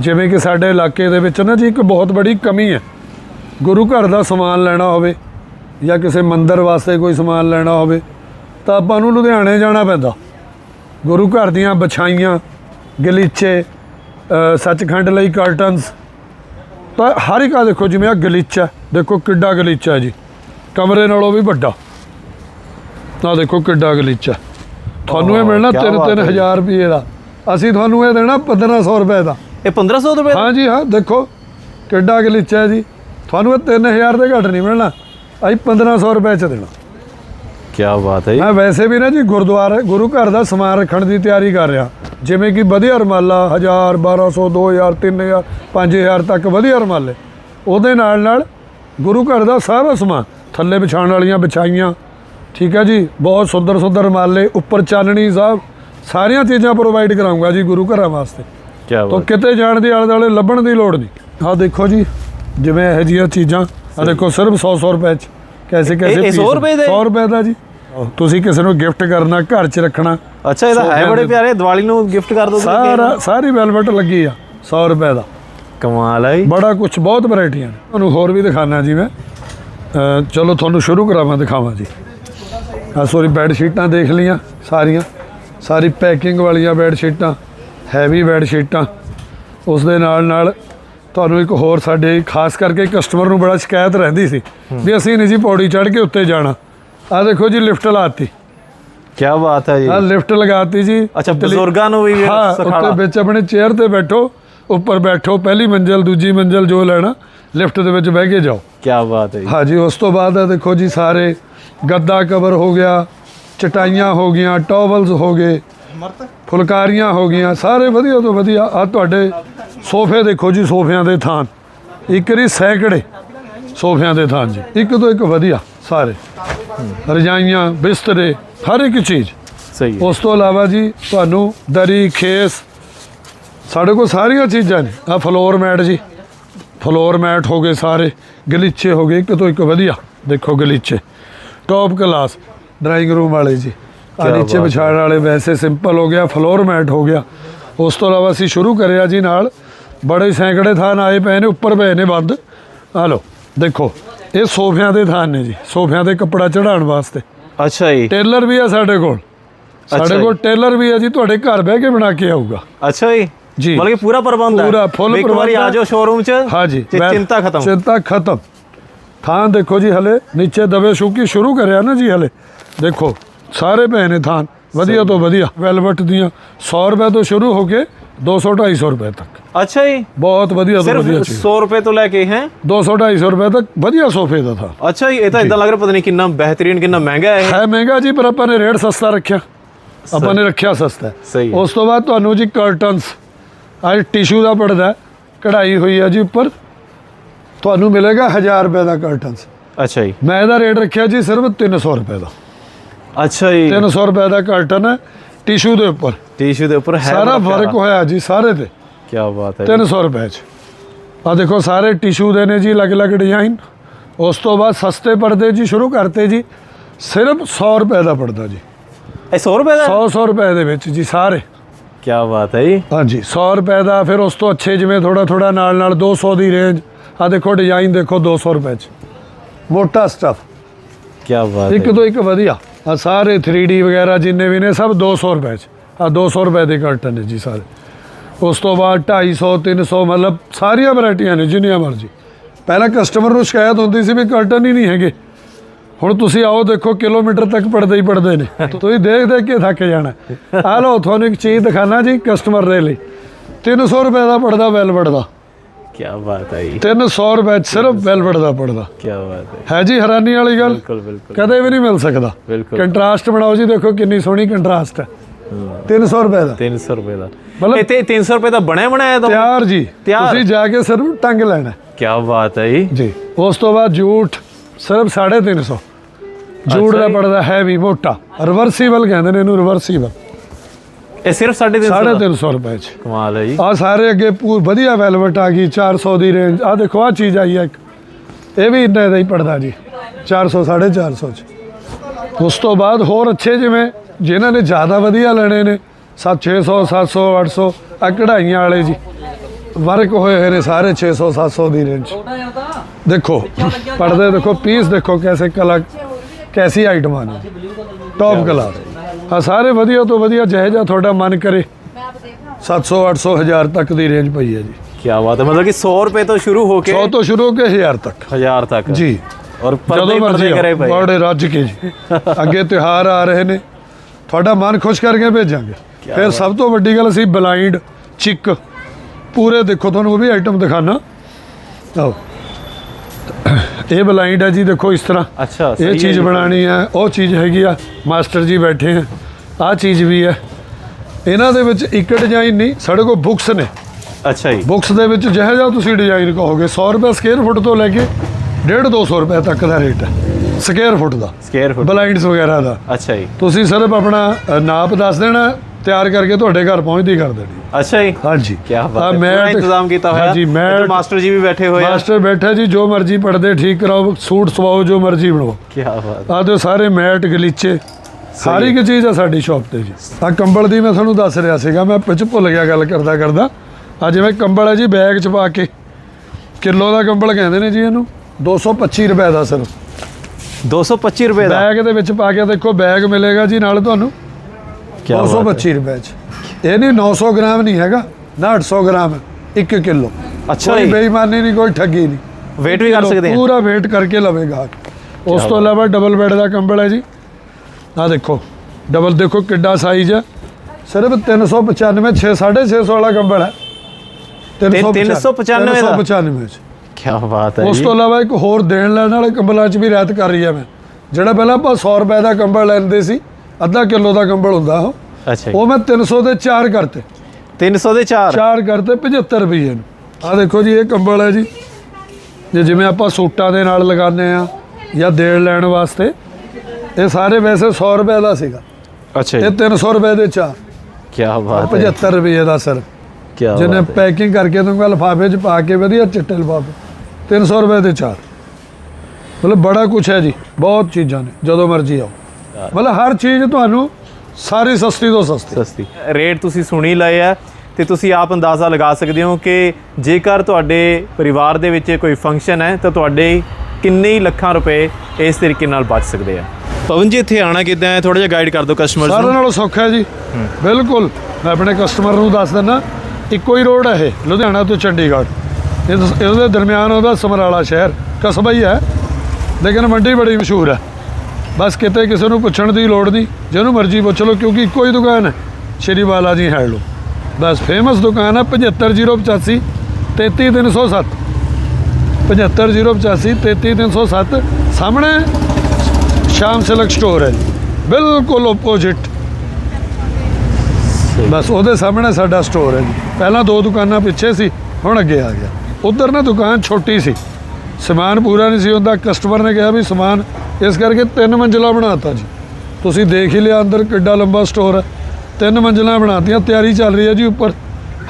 ਜਿਵੇਂ ਕਿ ਸਾਡੇ ਇਲਾਕੇ ਦੇ ਵਿੱਚ ਨਾ ਜੀ ਇੱਕ ਬਹੁਤ ਬੜੀ ਕਮੀ ਹੈ। ਗੁਰੂ ਘਰ ਦਾ ਸਮਾਨ ਲੈਣਾ ਹੋਵੇ ਜਾਂ ਕਿਸੇ ਮੰਦਿਰ ਵਾਸਤੇ ਕੋਈ ਸਮਾਨ ਲੈਣਾ ਹੋਵੇ ਤਾਂ ਆਪਾਂ ਨੂੰ ਲੁਧਿਆਣੇ ਜਾਣਾ ਪੈਂਦਾ। ਗੁਰੂ ਘਰ ਦੀਆਂ ਵਿਛਾਈਆਂ ਗਲੀਚੇ ਸੱਚਖੰਡ ਲਈ ਕਰਟਨਸ ਤਾਂ ਹਰ ਇੱਕ ਆ ਦੇਖੋ ਜਿਵੇਂ ਆ ਗਲੀਚਾ ਦੇਖੋ ਕਿੱਡਾ ਗਲੀਚਾ ਜੀ। ਕਮਰੇ ਨਾਲੋਂ ਵੀ ਵੱਡਾ। ਆ ਦੇਖੋ ਕਿੱਡਾ ਗਲੀਚਾ। ਤੁਹਾਨੂੰ ਇਹ ਮਿਲਣਾ ਕਿਆ 3 ਬਾਤ ਹੈ ਜੀ। 3000 ਰੁਪਏ ਦਾ। ਅਸੀਂ ਤੁਹਾਨੂੰ ਇਹ ਦੇਣਾ 1500 ਰੁਪਏ ਦਾ। ਇਹ 1500 ਰੁਪਏ? ਹਾਂ ਜੀ ਹਾਂ ਦੇਖੋ ਕਿੱਡਾ ਗਲੀਚਾ ਹੈ ਜੀ। ਤੁਹਾਨੂੰ ਇਹ 3000 ਦੇ ਘੱਟ ਨਹੀਂ ਮਿਲਣਾ। ਅਸੀਂ 1500 ਰੁਪਏ ਚ ਦੇਣਾ। ਕੀ ਬਾਤ ਹੈ। ਮੈਂ ਵੈਸੇ ਵੀ ਨਾ ਜੀ ਗੁਰਦੁਆਰੇ ਗੁਰੂ ਘਰ ਦਾ ਸਮਾਨ ਰੱਖਣ ਦੀ ਤਿਆਰੀ ਕਰ ਰਿਹਾ। ਜਿਵੇਂ ਕਿ ਵਧੀਆ ਰਮਾਲਾ 1000 1200 2000 3000 5000 ਤੱਕ ਵਧੀਆ ਰਮਾਲੇ। ਉਹਦੇ ਨਾਲ ਨਾਲ ਗੁਰੂ ਘਰ ਦਾ ਸਾਰਾ ਸਮਾਨ ਥੱਲੇ ਵਿਛਾਉਣ ਵਾਲੀਆਂ ਵਿਛਾਈਆਂ ਠੀਕ ਹੈ ਜੀ? ਬਹੁਤ ਸੁੰਦਰ ਸੁੰਦਰ ਰਮਾਲੇ ਉੱਪਰ ਚਾਨਣੀ ਸਾਹਿਬ ਸਾਰੀਆਂ ਚੀਜ਼ਾਂ ਪ੍ਰੋਵਾਈਡ ਕਰਾਉਂਗਾ ਜੀ ਗੁਰੂ ਘਰਾਂ ਵਾਸਤੇ। ਕੀ ਤਾਂ ਕਿਤੇ ਜਾਣ ਦੀ ਆਲੇ ਦੁਆਲੇ ਲੱਭਣ ਦੀ ਲੋੜ ਨਹੀਂ। ਆਹ ਦੇਖੋ ਜੀ ਜਿਵੇਂ ਇਹੋ ਜਿਹੀਆਂ ਚੀਜ਼ਾਂ ਆ ਦੇਖੋ ਸਿਰਫ 100 100 ਰੁਪਏ ਚ। ਕੈਸੇ ਕੈਸੇ ਇਹ 100 ਰੁਪਏ ਦੇ? 100 ਰੁਪਏ ਦਾ ਜੀ। ਤੁਸੀਂ ਕਿਸੇ ਨੂੰ ਗਿਫਟ ਕਰਨਾ ਘਰ 'ਚ ਰੱਖਣਾ। ਅੱਛਾ ਇਹਦਾ ਹੈ ਬੜੇ ਪਿਆਰੇ ਦੀਵਾਲੀ ਨੂੰ ਗਿਫਟ ਕਰ ਦੋ ਸਾਰਾ ਸਾਰੀ ਵੈਲਵਟ ਲੱਗੀ ਆ 100 ਰੁਪਏ ਦਾ। ਕਮਾਲ ਹੈ ਜੀ। ਬੜਾ ਕੁਝ ਬਹੁਤ ਵੈਰਾਈਟੀਆਂ ਨੇ। ਤੁਹਾਨੂੰ ਹੋਰ ਵੀ ਦਿਖਾਣਾ ਜੀ ਮੈਂ। ਚਲੋ ਤੁਹਾਨੂੰ ਸ਼ੁਰੂ ਕਰਾਵਾਂ ਦਿਖਾਵਾਂ ਜੀ। ਆ ਸੋਰੀ ਬੈੱਡ ਸ਼ੀਟਾਂ ਦੇਖ ਲੀਆਂ ਸਾਰੀਆਂ। ਸਾਰੀ ਪੈਕਿੰਗ ਵਾਲੀਆਂ ਬੈੱਡ ਸ਼ੀਟਾਂ ਹੈਵੀ ਬੈੱਡ ਸ਼ੀਟਾਂ ਉਸ ਦੇ ਨਾਲ ਨਾਲ ਤੁਹਾਨੂੰ ਇੱਕ ਹੋਰ ਸਾਡੇ ਖਾਸ ਕਰਕੇ ਕਸਟਮਰ ਨੂੰ ਬੜਾ ਸ਼ਿਕਾਇਤ ਰਹਿੰਦੀ ਸੀ ਵੀ ਅਸੀਂ ਨਹੀਂ ਜੀ ਪੌੜੀ ਚੜ੍ਹ ਕੇ ਉੱਤੇ ਜਾਣਾ। ਆ ਦੇਖੋ ਜੀ ਲਿਫਟ ਲਾਤੀ। ਕੀ ਬਾਤ ਹੈ ਜੀ। ਆ ਲਿਫਟ ਲਗਾਤੀ ਜੀ। ਅੱਛਾ ਬਜ਼ੁਰਗਾਂ ਨੂੰ ਵੀ ਹਾਂ ਸਿਖਾਣਾ। ਉੱਤੇ ਵਿੱਚ ਆਪਣੇ ਚੇਅਰ ਤੇ ਬੈਠੋ ਉੱਪਰ ਬੈਠੋ ਪਹਿਲੀ ਮੰਜ਼ਲ ਦੂਜੀ ਮੰਜ਼ਲ ਜੋ ਲੈਣਾ ਲਿਫਟ ਦੇ ਵਿੱਚ ਬਹਿ ਕੇ ਜਾਓ। ਕੀ ਬਾਤ ਹੈ ਜੀ। ਹਾਂਜੀ ਉਸ ਤੋਂ ਬਾਅਦ ਇਹ ਦੇਖੋ ਜੀ ਸਾਰੇ ਗੱਦਾ ਕਵਰ ਹੋ ਗਿਆ ਚਟਾਈਆਂ ਹੋ ਗਈਆਂ ਟਾਵਲਸ ਹੋ ਗਏ ਫੁਲਕਾਰੀਆਂ ਹੋ ਗਈਆਂ ਸਾਰੇ ਵਧੀਆ ਤੋਂ ਵਧੀਆ। ਆ ਤੁਹਾਡੇ ਸੋਫੇ ਦੇਖੋ ਜੀ ਸੋਫਿਆਂ ਦੇ ਥਾਨ। ਇੱਕ ਨਹੀਂ ਸੈਂਕੜੇ ਸੋਫਿਆਂ ਦੇ ਥਾਨ ਜੀ। ਇੱਕ ਤੋਂ ਇੱਕ ਵਧੀਆ। ਸਾਰੇ। ਰਜਾਈਆਂ ਬਿਸਤਰੇ ਹਰ ਇੱਕ ਚੀਜ਼। ਸਹੀ ਹੈ। ਉਸ ਤੋਂ ਇਲਾਵਾ ਜੀ ਤੁਹਾਨੂੰ ਦਰੀ ਖੇਸ ਸਾਡੇ ਕੋਲ ਸਾਰੀਆਂ ਚੀਜ਼ਾਂ ਨੇ। ਆ ਫਲੋਰ ਮੈਟ ਜੀ। ਫਲੋਰ ਮੈਟ ਹੋ ਗਏ ਸਾਰੇ। ਗਲੀਚੇ ਹੋ ਗਏ। ਇੱਕ ਤੋਂ ਇੱਕ ਵਧੀਆ। ਦੇਖੋ ਗਲੀਚੇ। ਟੌਪ ਕਲਾਸ ਡਰਾਇੰਗ ਰੂਮ ਵਾਲੇ ਜੀ। ਆ ਨੀਚੇ ਵਿਛਾਣ ਵਾਲੇ ਵੈਸੇ ਸਿੰਪਲ ਹੋ ਗਿਆ ਫਲੋਰ ਮੈਟ ਹੋ ਗਿਆ। ਉਸ ਤੋਂ ਇਲਾਵਾ ਅਸੀਂ ਸ਼ੁਰੂ ਕਰਿਆ ਜੀ ਨਾਲ। ਬੜੇ ਸੈਂਕੜੇ ਥਾਨ ਆਏ ਪਏ ਨੇ ਉੱਪਰ ਪਏ ਨੇ ਵੱਧ ਆ ਲਓ ਦੇਖੋ। ਇਹ ਸੋਫਿਆਂ ਦੇ ਥਾਨ ਨੇ ਜੀ ਸੋਫਿਆਂ ਤੇ ਕੱਪੜਾ ਚੜਾਉਣ ਵਾਸਤੇ। ਅੱਛਾ ਜੀ। ਟੇਲਰ ਵੀ ਆ ਸਾਡੇ ਕੋਲ। ਸਾਡੇ। ਕੋਲ ਟੇਲਰ ਵੀ ਆ ਜੀ ਤੁਹਾਡੇ ਘਰ ਬਹਿ ਕੇ ਬਣਾ ਕੇ ਆਊਗਾ। ਅੱਛਾ ਜੀ। ਜੀ। ਮਤਲਬ ਕਿ ਪੂਰਾ ਪ੍ਰਬੰਧ ਹੈ। ਪੂਰਾ full ਵੀ ਇੱਕ ਵਾਰੀ ਪ੍ਰਬੰਧ ਆ। ਜਾਓ ਸ਼ੋਰੂਮ 'ਚ ਹਾਂ ਜੀ ਚਿੰਤਾ ਖਤਮ। ਚਿੰਤਾ ਖਤਮ। ਥਾਨ ਦੇਖੋ ਜੀ ਹਲੇ ਨੀਚੇ ਦਵੇ ਸ਼ੂਕੀ ਸ਼ੁਰੂ ਕਰਿਆ ਨਾ ਜੀ ਹਲੇ। ਦੇਖੋ ਸਾਰੇ ਪਏ ਨੇ ਥਾਨ ਵਧੀਆ ਤੋਂ ਵਧੀਆ। ਵੈਲਵਟ ਦੀਆਂ 100 ਰੁਪਏ ਤੋਂ ਸ਼ੁਰੂ ਹੋ ਕੇ 200 250 ਰੁਪਏ ਤੱਕ। ਅੱਛਾ ਜੀ। ਬਹੁਤ ਵਧੀਆ ਤੋਂ ਸਿਰਫ ਵਧੀਆ ਚੀਜ਼। 100 ਰੁਪਏ ਤੋਂ ਲੈ ਕੇ ਹੈ? 200 250 ਰੁਪਏ ਤੱਕ ਵਧੀਆ ਸੋਫੇ ਦਾ ਥਾਨ ਅੱਛਾ ਜੀ ਇਹ ਤਾਂ ਇਦਾਂ ਲੱਗ ਰਿਹਾ ਪਤਾ ਨਹੀਂ ਕਿੰਨਾ ਬਿਹਤਰੀਨ ਕਿੰਨਾ ਮਹਿੰਗਾ ਹੈ ਇਹ। ਹੈ ਮਹਿੰਗਾ ਜੀ ਪਰ ਆਪਾਂ ਨੇ ਰੇਟ ਸਸਤਾ ਰੱਖਿਆ। ਆਪਾਂ ਨੇ ਰੱਖਿਆ ਸਸਤਾ। ਸਹੀ ਹੈ। ਉਸ ਤੋਂ ਬਾਅਦ ਤੁਹਾਨੂੰ ਜੀ ਕਰਟਨਸ ਅੱਜ ਟਿਸ਼ੂ ਦਾ ਪੜਦਾ ਕਢਾਈ ਹੋਈ ਹੈ ਜੀ ਉੱਪਰ। ਤੁਹਾਨੂੰ ਮਿਲੇਗਾ 1000 ਰੁਪਏ ਦਾ ਕਰਟਨਸ ਅੱਛਾ ਜੀ। ਮੈਂ ਇਹਦਾ ਰੇਟ ਰੱਖਿਆ ਜੀ ਸਿਰਫ 300 ਰੁਪਏ ਦਾ। ਅੱਛਾ ਜੀ। 300 ਰੁਪਏ ਦਾ ਕਰਟਨ ਹੈ। ਟਿਸ਼ੂ ਦੇ ਉੱਪਰ। ਟਿਸ਼ੂ ਦੇ ਉੱਪਰ ਹੈ ਸਾਰਾ ਫ਼ਰਕ ਹੋਇਆ ਜੀ ਸਾਰੇ ਤੇ। ਕੀ ਬਾਤ ਹੈ ਜੀ। 300 ਰੁਪਏ ਚ। ਆ ਦੇਖੋ ਸਾਰੇ ਟਿਸ਼ੂ ਦੇ ਨੇ ਜੀ ਅਲੱਗ-ਅਲੱਗ ਡਿਜ਼ਾਈਨ ਉਸ ਤੋਂ ਬਾਅਦ ਸਸਤੇ ਪਰਦੇ ਜੀ ਸ਼ੁਰੂ ਕਰਤੇ ਜੀ। ਸਿਰਫ 100 ਰੁਪਏ ਦਾ ਪਰਦਾ ਜੀ। ਇਹ 100 ਰੁਪਏ ਦਾ? 100 100 ਰੁਪਏ ਦੇ ਵਿੱਚ ਜੀ ਸਾਰੇ। ਕੀ ਬਾਤ ਹੈ ਜੀ। ਹਾਂਜੀ 100 ਰੁਪਏ ਦਾ ਫਿਰ ਉਸ ਤੋਂ ਅੱਛੇ ਜਿਵੇਂ ਥੋੜਾ ਥੋੜਾ ਨਾਲ ਨਾਲ 200 ਦੀ ਰੇਂਜ ਆ ਦੇਖੋ ਡਿਜ਼ਾਈਨ ਦੇਖੋ 200 ਰੁਪਏ ਚ। ਮੋਟਾ ਸਟਫ ਕੀ ਬਾਤ ਇੱਕ ਹੈ ਤੋਂ ਇੱਕ ਵਧੀਆ। ਆ ਸਾਰੇ 3D ਵਗੈਰਾ ਜਿੰਨੇ ਵੀ ਨੇ ਸਭ 200 ਰੁਪਏ ਚ। ਆ 200 ਰੁਪਏ ਦੇ ਕਰਟਨ ਨੇ ਜੀ ਸਾਰੇ। ਉਸ ਤੋਂ ਬਾਅਦ 250 300 ਮਤਲਬ ਸਾਰੀਆਂ ਵੈਰਾਈਟੀਆਂ ਨੇ, ਜਿੰਨੀਆਂ ਮਰਜ਼ੀ। ਪਹਿਲਾਂ ਕਸਟਮਰ ਨੂੰ ਸ਼ਿਕਾਇਤ ਹੁੰਦੀ ਸੀ ਵੀ ਕਰਟਨ ਹੀ ਨਹੀਂ ਹੈਗੇ। ਹੁਣ ਤੁਸੀਂ ਆਓ, ਦੇਖੋ, ਕਿਲੋਮੀਟਰ ਤੱਕ ਪੜਦੇ ਹੀ ਪੜਦੇ ਨੇ। ਤੁਸੀਂ ਦੇਖ ਦੇਖ ਕੇ ਥੱਕ ਜਾਣਾ। ਆ ਲਓ, ਤੁਹਾਨੂੰ ਇੱਕ ਚੀਜ਼ ਦਿਖਾਣਾ ਜੀ ਕਸਟਮਰ ਦੇ ਲਈ। 300 ਰੁਪਏ ਦਾ ਪੜਦਾ ਵੈਲਵਟ ਦਾ ਕੀ ਬਾਤ ਹੈ ਜੀ। 300 ਰੁਪਏ ਸਿਰਫ ਵੈਲਵਟ ਦਾ ਪੜਦਾ। ਕੀ ਬਾਤ ਹੈ। ਹੈ ਜੀ ਹੈਰਾਨੀ ਵਾਲੀ ਗੱਲ? ਬਿਲਕੁਲ ਬਿਲਕੁਲ। ਕਦੇ ਵੀ ਨਹੀਂ ਮਿਲ ਸਕਦਾ। ਕੰਟਰਾਸਟ ਬਣਾਓ ਜੀ ਦੇਖੋ ਕਿੰਨੀ ਸੋਹਣੀ ਕੰਟਰਾਸਟ ਹੈ। 300 ਰੁਪਏ ਦਾ। 300 ਰੁਪਏ ਦਾ। ਮਤਲਬ- ਤੇ 300 ਰੁਪਏ ਦਾ ਬਣਿਆ ਬਣਾਇਆ ਤਾਂ? ਤਿਆਰ ਜੀ। ਤੁਸੀਂ ਜਾ ਕੇ ਸਿਰਫ ਟੰਗ ਲੈਣਾ। ਕੀ ਬਾਤ ਹੈ ਜੀ। ਜੀ। ਉਸ ਤੋਂ ਬਾਅਦ ਜੂਟ ਸਿਰਫ 350 ਜੂਟ ਅੱਛਾ ਦਾ। ਪੜਦਾ ਹੈਵੀ ਮੋਟਾ। ਰਿਵਰਸੀਬਲ ਕਹਿੰਦੇ ਨੇ ਇਹਨੂੰ ਰਿਵਰਸੀਬਲ ਇਹ ਸਿਰਫ 350 ਦਾ? 350 ਰੁਪਏ ਚ। ਕਮਾਲ ਹੈ ਜੀ। ਆ ਸਾਰੇ ਅੱਗੇ ਪੂਰ ਵਧੀਆ ਵੈਲਵਟ ਆ ਗਈ 400 ਦੀ ਰੇਂਜ ਆ ਦੇਖੋ ਆ ਚੀਜ਼ ਆਈ ਹੈ ਇੱਕ। ਇਹ ਵੀ ਇੰਨੇ ਦਾ ਹੀ ਪੜਦਾ ਜੀ 400 450 ਚ। ਉਸ ਤੋਂ ਬਾਅਦ ਹੋਰ ਅੱਛੇ ਜਿਵੇਂ ਜਿਨ੍ਹਾਂ ਨੇ ਜ਼ਿਆਦਾ ਵਧੀਆ ਲੈਣੇ ਨੇ 7 600 700 800 ਆ ਕਢਾਈਆਂ ਵਾਲੇ ਜੀ। ਵਰਕ ਹੋਏ ਹੋਏ ਨੇ ਸਾਰੇ 600 700 ਦੀ ਰੇਂਜ ਦੇਖੋ ਪੜਦੇ ਦੇਖੋ ਪੀਸ ਦੇਖੋ ਕੈਸੇ ਕਲਾ ਕੈਸੀ ਆਈਟਮਾਂ ਨੇ ਟੌਪ ਕਲਾਸ ਆ ਸਾਰੇ ਵਧੀਆ ਤੋਂ ਵਧੀਆ ਜਿਹੇ ਜਿਹਾ ਤੁਹਾਡਾ ਮਨ ਕਰੇ। 700 800 1000 ਤੱਕ ਦੀ ਰੇਂਜ ਪਈ ਹੈ ਜੀ। ਕੀ ਬਾਤ ਹੈ ਮਤਲਬ ਕਿ 100 ਰੁਪਏ ਤੋਂ ਸ਼ੁਰੂ ਹੋ ਕੇ 100 ਤੋਂ ਸ਼ੁਰੂ ਹੋ ਕੇ 1000 ਤੱਕ। 1000 ਤੱਕ। ਜੀ। ਔਰ ਪਰਦੇ ਪਰਦੇ ਕਰੇ ਪਏ ਬੜੇ ਰੱਜ ਕੇ ਜੀ। ਅੱਗੇ ਤਿਉਹਾਰ ਆ ਰਹੇ ਨੇ। ਤੁਹਾਡਾ ਮਨ ਖੁਸ਼ ਕਰਕੇ ਭੇਜਾਂਗੇ। ਫਿਰ ਸਭ ਤੋਂ ਵੱਡੀ ਗੱਲ ਅਸੀਂ ਬਲਾਈਂਡ ਚਿੱਕ ਪੂਰੇ ਦੇਖੋ ਤੁਹਾਨੂੰ ਉਹ ਵੀ ਆਈਟਮ ਦਿਖਾਣਾ ਆਓ। ਇਹ ਬਲਾਈਂਡ ਹੈ ਜੀ ਦੇਖੋ ਇਸ ਤਰ੍ਹਾਂ। ਇਹ ਚੀਜ਼ ਬਣਾਣੀ ਹੈ ਉਹ ਚੀਜ਼ ਹੈਗੀ ਆ ਮਾਸਟਰ ਜੀ ਬੈਠੇ ਆ। ਆ ਚੀਜ਼ ਵੀ ਹੈ ਇਹਨਾਂ ਦੇ ਵਿੱਚ ਇੱਕ ਡਿਜ਼ਾਈਨ ਨਹੀਂ ਸਾਡੇ ਕੋਲ ਬੁక్స్ ਨੇ। ਅੱਛਾ ਜੀ। ਬੁక్స్ ਦੇ ਵਿੱਚ ਜਿਹੜਾ ਜਿਹਾ ਤੁਸੀਂ ਡਿਜ਼ਾਈਨ ਕਹੋਗੇ 100 ਰੁਪਏ ਸਕੇਅਰ ਫੁੱਟ ਤੋਂ ਲੈ ਕੇ 1.5 200 ਰੁਪਏ ਤੱਕ ਦਾ ਰੇਟ ਹੈ ਸਕੁਅਰ ਫੁੱਟ ਦਾ। ਸਕੇਅਰ ਫੁੱਟ ਬਲਾਈਂਡਸ ਵਗੈਰਾ ਦਾ। ਅੱਛਾ ਜੀ। ਤੁਸੀਂ ਸਿਰਫ ਆਪਣਾ ਨਾਪ ਦੱਸ ਦੇਣਾ ਤਿਆਰ ਕਰਕੇ ਤੁਹਾਡੇ ਘਰ ਪਹੁੰਚਦੀ ਕਰ ਦੇਣੀ ਅੱਛਾ ਜੀ। ਹਾਂਜੀ। ਕੀ ਬਾਤ ਹੈ। ਪੂਰਾ ਇੰਤਜ਼ਾਮ ਕੀਤਾ ਹੋਇਆ। ਹਾਂਜੀ ਮੈਟ ਮਾਸਟਰ ਜੀ ਵੀ ਬੈਠੇ ਹੋਏ ਆ। ਮਾਸਟਰ ਬੈਠਾ ਜੀ ਜੋ ਮਰਜ਼ੀ ਪੜਦੇ ਠੀਕ ਕਰਾਓ ਸੂਟ ਸਵਾਓ ਜੋ ਮਰਜ਼ੀ ਬਣਵਾਓ ਕੀ ਬਾਤ। ਆਹ ਦੇ ਸਾਰੇ ਮੈਟ ਗਲੀਚੇ ਸਾਰੀ ਇੱਕ ਚੀਜ਼ ਆ ਸਾਡੀ ਸ਼ਾਪ ਤੇ ਜੀ। ਆ ਕੰਬਲ ਦੀ ਮੈਂ ਤੁਹਾਨੂੰ ਦੱਸ ਰਿਹਾ ਸੀਗਾ ਮੈਂ ਵਿੱਚ ਭੁੱਲ ਗਿਆ ਗੱਲ ਕਰਦਾ ਕਰਦਾ। ਆ ਜਿਵੇਂ ਕੰਬਲ ਹੈ ਜੀ ਬੈਗ ਚ ਪਾ ਕੇ। ਕਿਲੋ ਦਾ ਕੰਬਲ ਕਹਿੰਦੇ ਨੇ ਜੀ ਇਹਨੂੰ। 225 ਰੁਪਏ ਦਾ ਸਿਰਫ। 225 ਰੁਪਏ ਦਾ? ਬੈਗ ਦੇ ਵਿੱਚ ਪਾ ਕੇ ਦੇਖੋ ਬੈਗ ਮਿਲੇਗਾ ਜੀ ਨਾਲ ਤੁਹਾਨੂੰ। ਕੀ ਬਾਤ ਹੈ। 225 ਰੁਪਏ ਚ। ਇਹ ਨਹੀਂ 900 ਗ੍ਰਾਮ ਨਹੀਂ ਹੈਗਾ ਨਾ 800 ਗ੍ਰਾਮ 1 ਕਿਲੋ। ਅੱਛਾ ਕੋਈ ਜੀ। ਬੇਈਮਾਨੀ ਨਹੀਂ ਕੋਈ ਠੱਗੀ ਨਹੀਂ। ਵੇਟ ਵੀ ਕਰ ਸਕਦੇ ਆ। ਪੂਰਾ ਵੇਟ ਕਰਕੇ ਲਵੇਗਾ ਉਸ ਤੋਂ ਇਲਾਵਾ ਡਬਲ ਬੈੱਡ ਦਾ ਕੰਬਲ ਹੈ ਜੀ। ਆ ਦੇਖੋ ਡਬਲ ਦੇਖੋ ਕਿੱਡਾ ਸਾਈਜ਼ ਹੈ। ਸਿਰਫ 395 6 650 ਵਾਲਾ ਕੰਬਲ ਹੈ। 395 ਦਾ? 395 ਚ। ਕੀ ਬਾਤ ਹੈ ਉਸ ਤੋਂ ਇਲਾਵਾ ਇੱਕ ਹੋਰ ਦੇਣ ਲੈਣ ਵਾਲੇ ਕੰਬਲਾਂ 'ਚ ਵੀ ਰਾਤ ਕਰ ਰਹੀ ਹੈ ਮੈਂ। ਜਿਹੜਾ ਪਹਿਲਾਂ ਆਪਾਂ 100 ਰੁਪਏ ਦਾ ਕੰਬਲ ਲੈਂਦੇ ਸੀ ਅੱਧਾ ਕਿਲੋ ਦਾ ਕੰਬਲ ਹੁੰਦਾ ਉਹ। ਅੱਛਾ ਜੀ। ਉਹ ਮੈਂ 300 ਦੇ 4 ਕਰਤੇ। 300 ਦੇ 4 4 ਕਰਤੇ 75 ਰੁਪਏ ਨੂੰ। ਆ ਦੇਖੋ ਜੀ ਇਹ ਕੰਬਲ ਹੈ ਜੀ। ਜੇ ਜਿਵੇਂ ਆਪਾਂ ਸੂਟਾਂ ਦੇ ਨਾਲ ਲਗਾਉਂਦੇ ਆ ਜਾਂ ਦੇਣ ਲੈਣ ਵਾਸਤੇ ਇਹ ਸਾਰੇ ਵੈਸੇ 100 ਰੁਪਏ ਦਾ ਸੀਗਾ। ਅੱਛਾ ਇਹ ਜੀ 300 ਰੁਪਏ ਦੇ 4 ਕੀ ਬਾਤ ਹੈ। 75 ਰੁਪਏ ਦਾ ਸਰ। ਕੀ ਜਿਹਨੇ ਬਾਤ ਹੈ। ਪੈਕਿੰਗ ਕਰਕੇ ਤੁਹਾਨੂੰ ਲਿਫਾਫੇ 'ਚ ਪਾ ਕੇ ਵਧੀਆ ਚਿੱਟੇ ਲਿਫਾਫੇ। 300 ਰੁਪਏ ਦੇ 4 ਮਤਲਬ ਬੜਾ ਕੁਝ ਹੈ ਜੀ ਬਹੁਤ ਚੀਜ਼ਾਂ ਨੇ ਜਦੋਂ ਮਰਜ਼ੀ ਆਓ। ਮਤਲਬ ਹਰ ਚੀਜ਼ ਤੁਹਾਨੂੰ ਸਾਰੀ ਸਸਤੀ ਤੋਂ ਸਸਤੀ। ਸਸਤੀ। ਰੇਟ ਤੁਸੀਂ ਸੁਣੀ ਲਏ ਆ ਤੇ ਤੁਸੀਂ ਆਪ ਅੰਦਾਜ਼ਾ ਲਗਾ ਸਕਦੇ ਹੋ ਕਿ ਜੇਕਰ ਤੁਹਾਡੇ ਪਰਿਵਾਰ ਦੇ ਵਿੱਚ ਕੋਈ ਫੰਕਸ਼ਨ ਹੈ ਤਾਂ ਤੁਹਾਡੇ ਕਿੰਨੇ ਹੀ ਲੱਖਾਂ ਰੁਪਏ ਇਸ ਤਰੀਕੇ ਨਾਲ ਬਚ ਸਕਦੇ ਆ। ਪਵਨ ਜੀ ਇੱਥੇ ਆਣਾ ਕਿੱਦਾਂ ਹੈ? ਥੋੜਾ ਜਿਹਾ ਗਾਈਡ ਕਰ ਦਿਓ ਕਸਟਮਰਸ ਸਾਰਿਆਂ ਨੂੰ। ਨਾਲੋਂ ਸੌਖਾ ਹੈ ਜੀ। ਬਿਲਕੁਲ। ਮੈਂ ਆਪਣੇ ਕਸਟਮਰ ਨੂੰ ਦੱਸ ਦਿੰਦਾ ਇੱਕੋ ਹੀ ਰੋਡ ਹੈ ਇਹ ਲੁਧਿਆਣਾ ਤੋਂ ਚੰਡੀਗੜ੍ਹ। ਇਹ ਇਹਦੇ ਦਰਮਿਆਨ ਉਹਦਾ ਸਮਰਾਲਾ ਸ਼ਹਿਰ ਕਸਬਾ ਹੀ ਹੈ। ਲੇਕਿਨ ਮੰਡੀ ਬੜੀ ਮਸ਼ਹੂਰ ਹੈ। ਬਸ ਕਿਤੇ ਕਿਸੇ ਨੂੰ ਪੁੱਛਣ ਦੀ ਲੋੜ ਨਹੀਂ। ਜਿਹਨੂੰ ਮਰਜ਼ੀ ਪੁੱਛ ਲਓ, ਕਿਉਂਕਿ ਇੱਕੋ ਹੀ ਦੁਕਾਨ ਹੈ। ਸ਼੍ਰੀ ਬਾਲਾ ਜੀ ਹੈਂਡਲੂਮ ਬਸ ਫੇਮਸ ਦੁਕਾਨ ਹੈ 75085 33307 75085 33307 ਸਾਹਮਣੇ ਸ਼ਾਮ ਸਿਲਕ ਸਟੋਰ ਹੈ। ਜੀ। ਬਿਲਕੁਲ ਆਪੋਜ਼ਿਟ ਬਸ ਉਹਦੇ ਸਾਹਮਣੇ ਸਾਡਾ ਸਟੋਰ ਹੈ ਜੀ। ਪਹਿਲਾਂ ਦੋ ਦੁਕਾਨਾਂ ਪਿੱਛੇ ਸੀ, ਹੁਣ ਅੱਗੇ ਆ ਗਿਆ। ਉਧਰ ਨਾ ਦੁਕਾਨ ਛੋਟੀ ਸੀ। ਸਮਾਨ ਪੂਰਾ ਨਹੀਂ ਸੀ ਹੁੰਦਾ। ਕਸਟਮਰ ਨੇ ਕਿਹਾ ਵੀ ਸਮਾਨ ਇਸ ਕਰਕੇ ਤਿੰਨ ਮੰਜ਼ਿਲਾ ਬਣਾਤਾ ਜੀ। ਤੁਸੀਂ ਦੇਖ ਹੀ ਲਿਆ ਅੰਦਰ ਕਿੱਡਾ ਲੰਬਾ ਸਟੋਰ ਹੈ। ਤਿੰਨ ਮੰਜ਼ਿਲਾਂ ਬਣਾਤੀਆਂ, ਤਿਆਰੀ ਚੱਲ ਰਹੀ ਹੈ ਜੀ ਉੱਪਰ।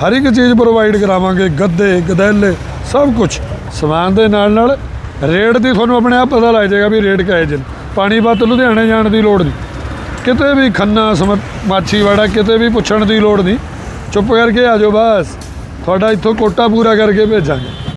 ਹਰ ਇੱਕ ਚੀਜ਼ ਪ੍ਰੋਵਾਈਡ ਕਰਾਵਾਂਗੇ, ਗੱਦੇ, ਗਦੈਲੇ, ਸਭ ਕੁਝ ਸਮਾਨ ਦੇ ਨਾਲ ਨਾਲ ਰੇਟ ਦੀ ਤੁਹਾਨੂੰ ਆਪਣੇ ਆਪ ਪਤਾ ਲੱਗ ਜਾਏਗਾ ਵੀ ਰੇਟ ਕਿਹੋ ਜਿਹੇ ਨੇ। ਬਾਤ ਲੁਧਿਆਣੇ ਜਾਣ ਦੀ ਲੋੜ ਨਹੀਂ। ਕਿਤੇ ਵੀ ਖੰਨਾ ਸਮ ਮਾਛੀਵਾੜਾ ਕਿਤੇ ਵੀ ਪੁੱਛਣ ਦੀ ਲੋੜ ਨਹੀਂ। ਚੁੱਪ ਕਰਕੇ ਆ ਜਾਓ ਬਸ। ਤੁਹਾਡਾ ਇੱਥੋਂ ਕੋਟਾ ਪੂਰਾ ਕਰਕੇ ਭੇਜਾਂਗੇ।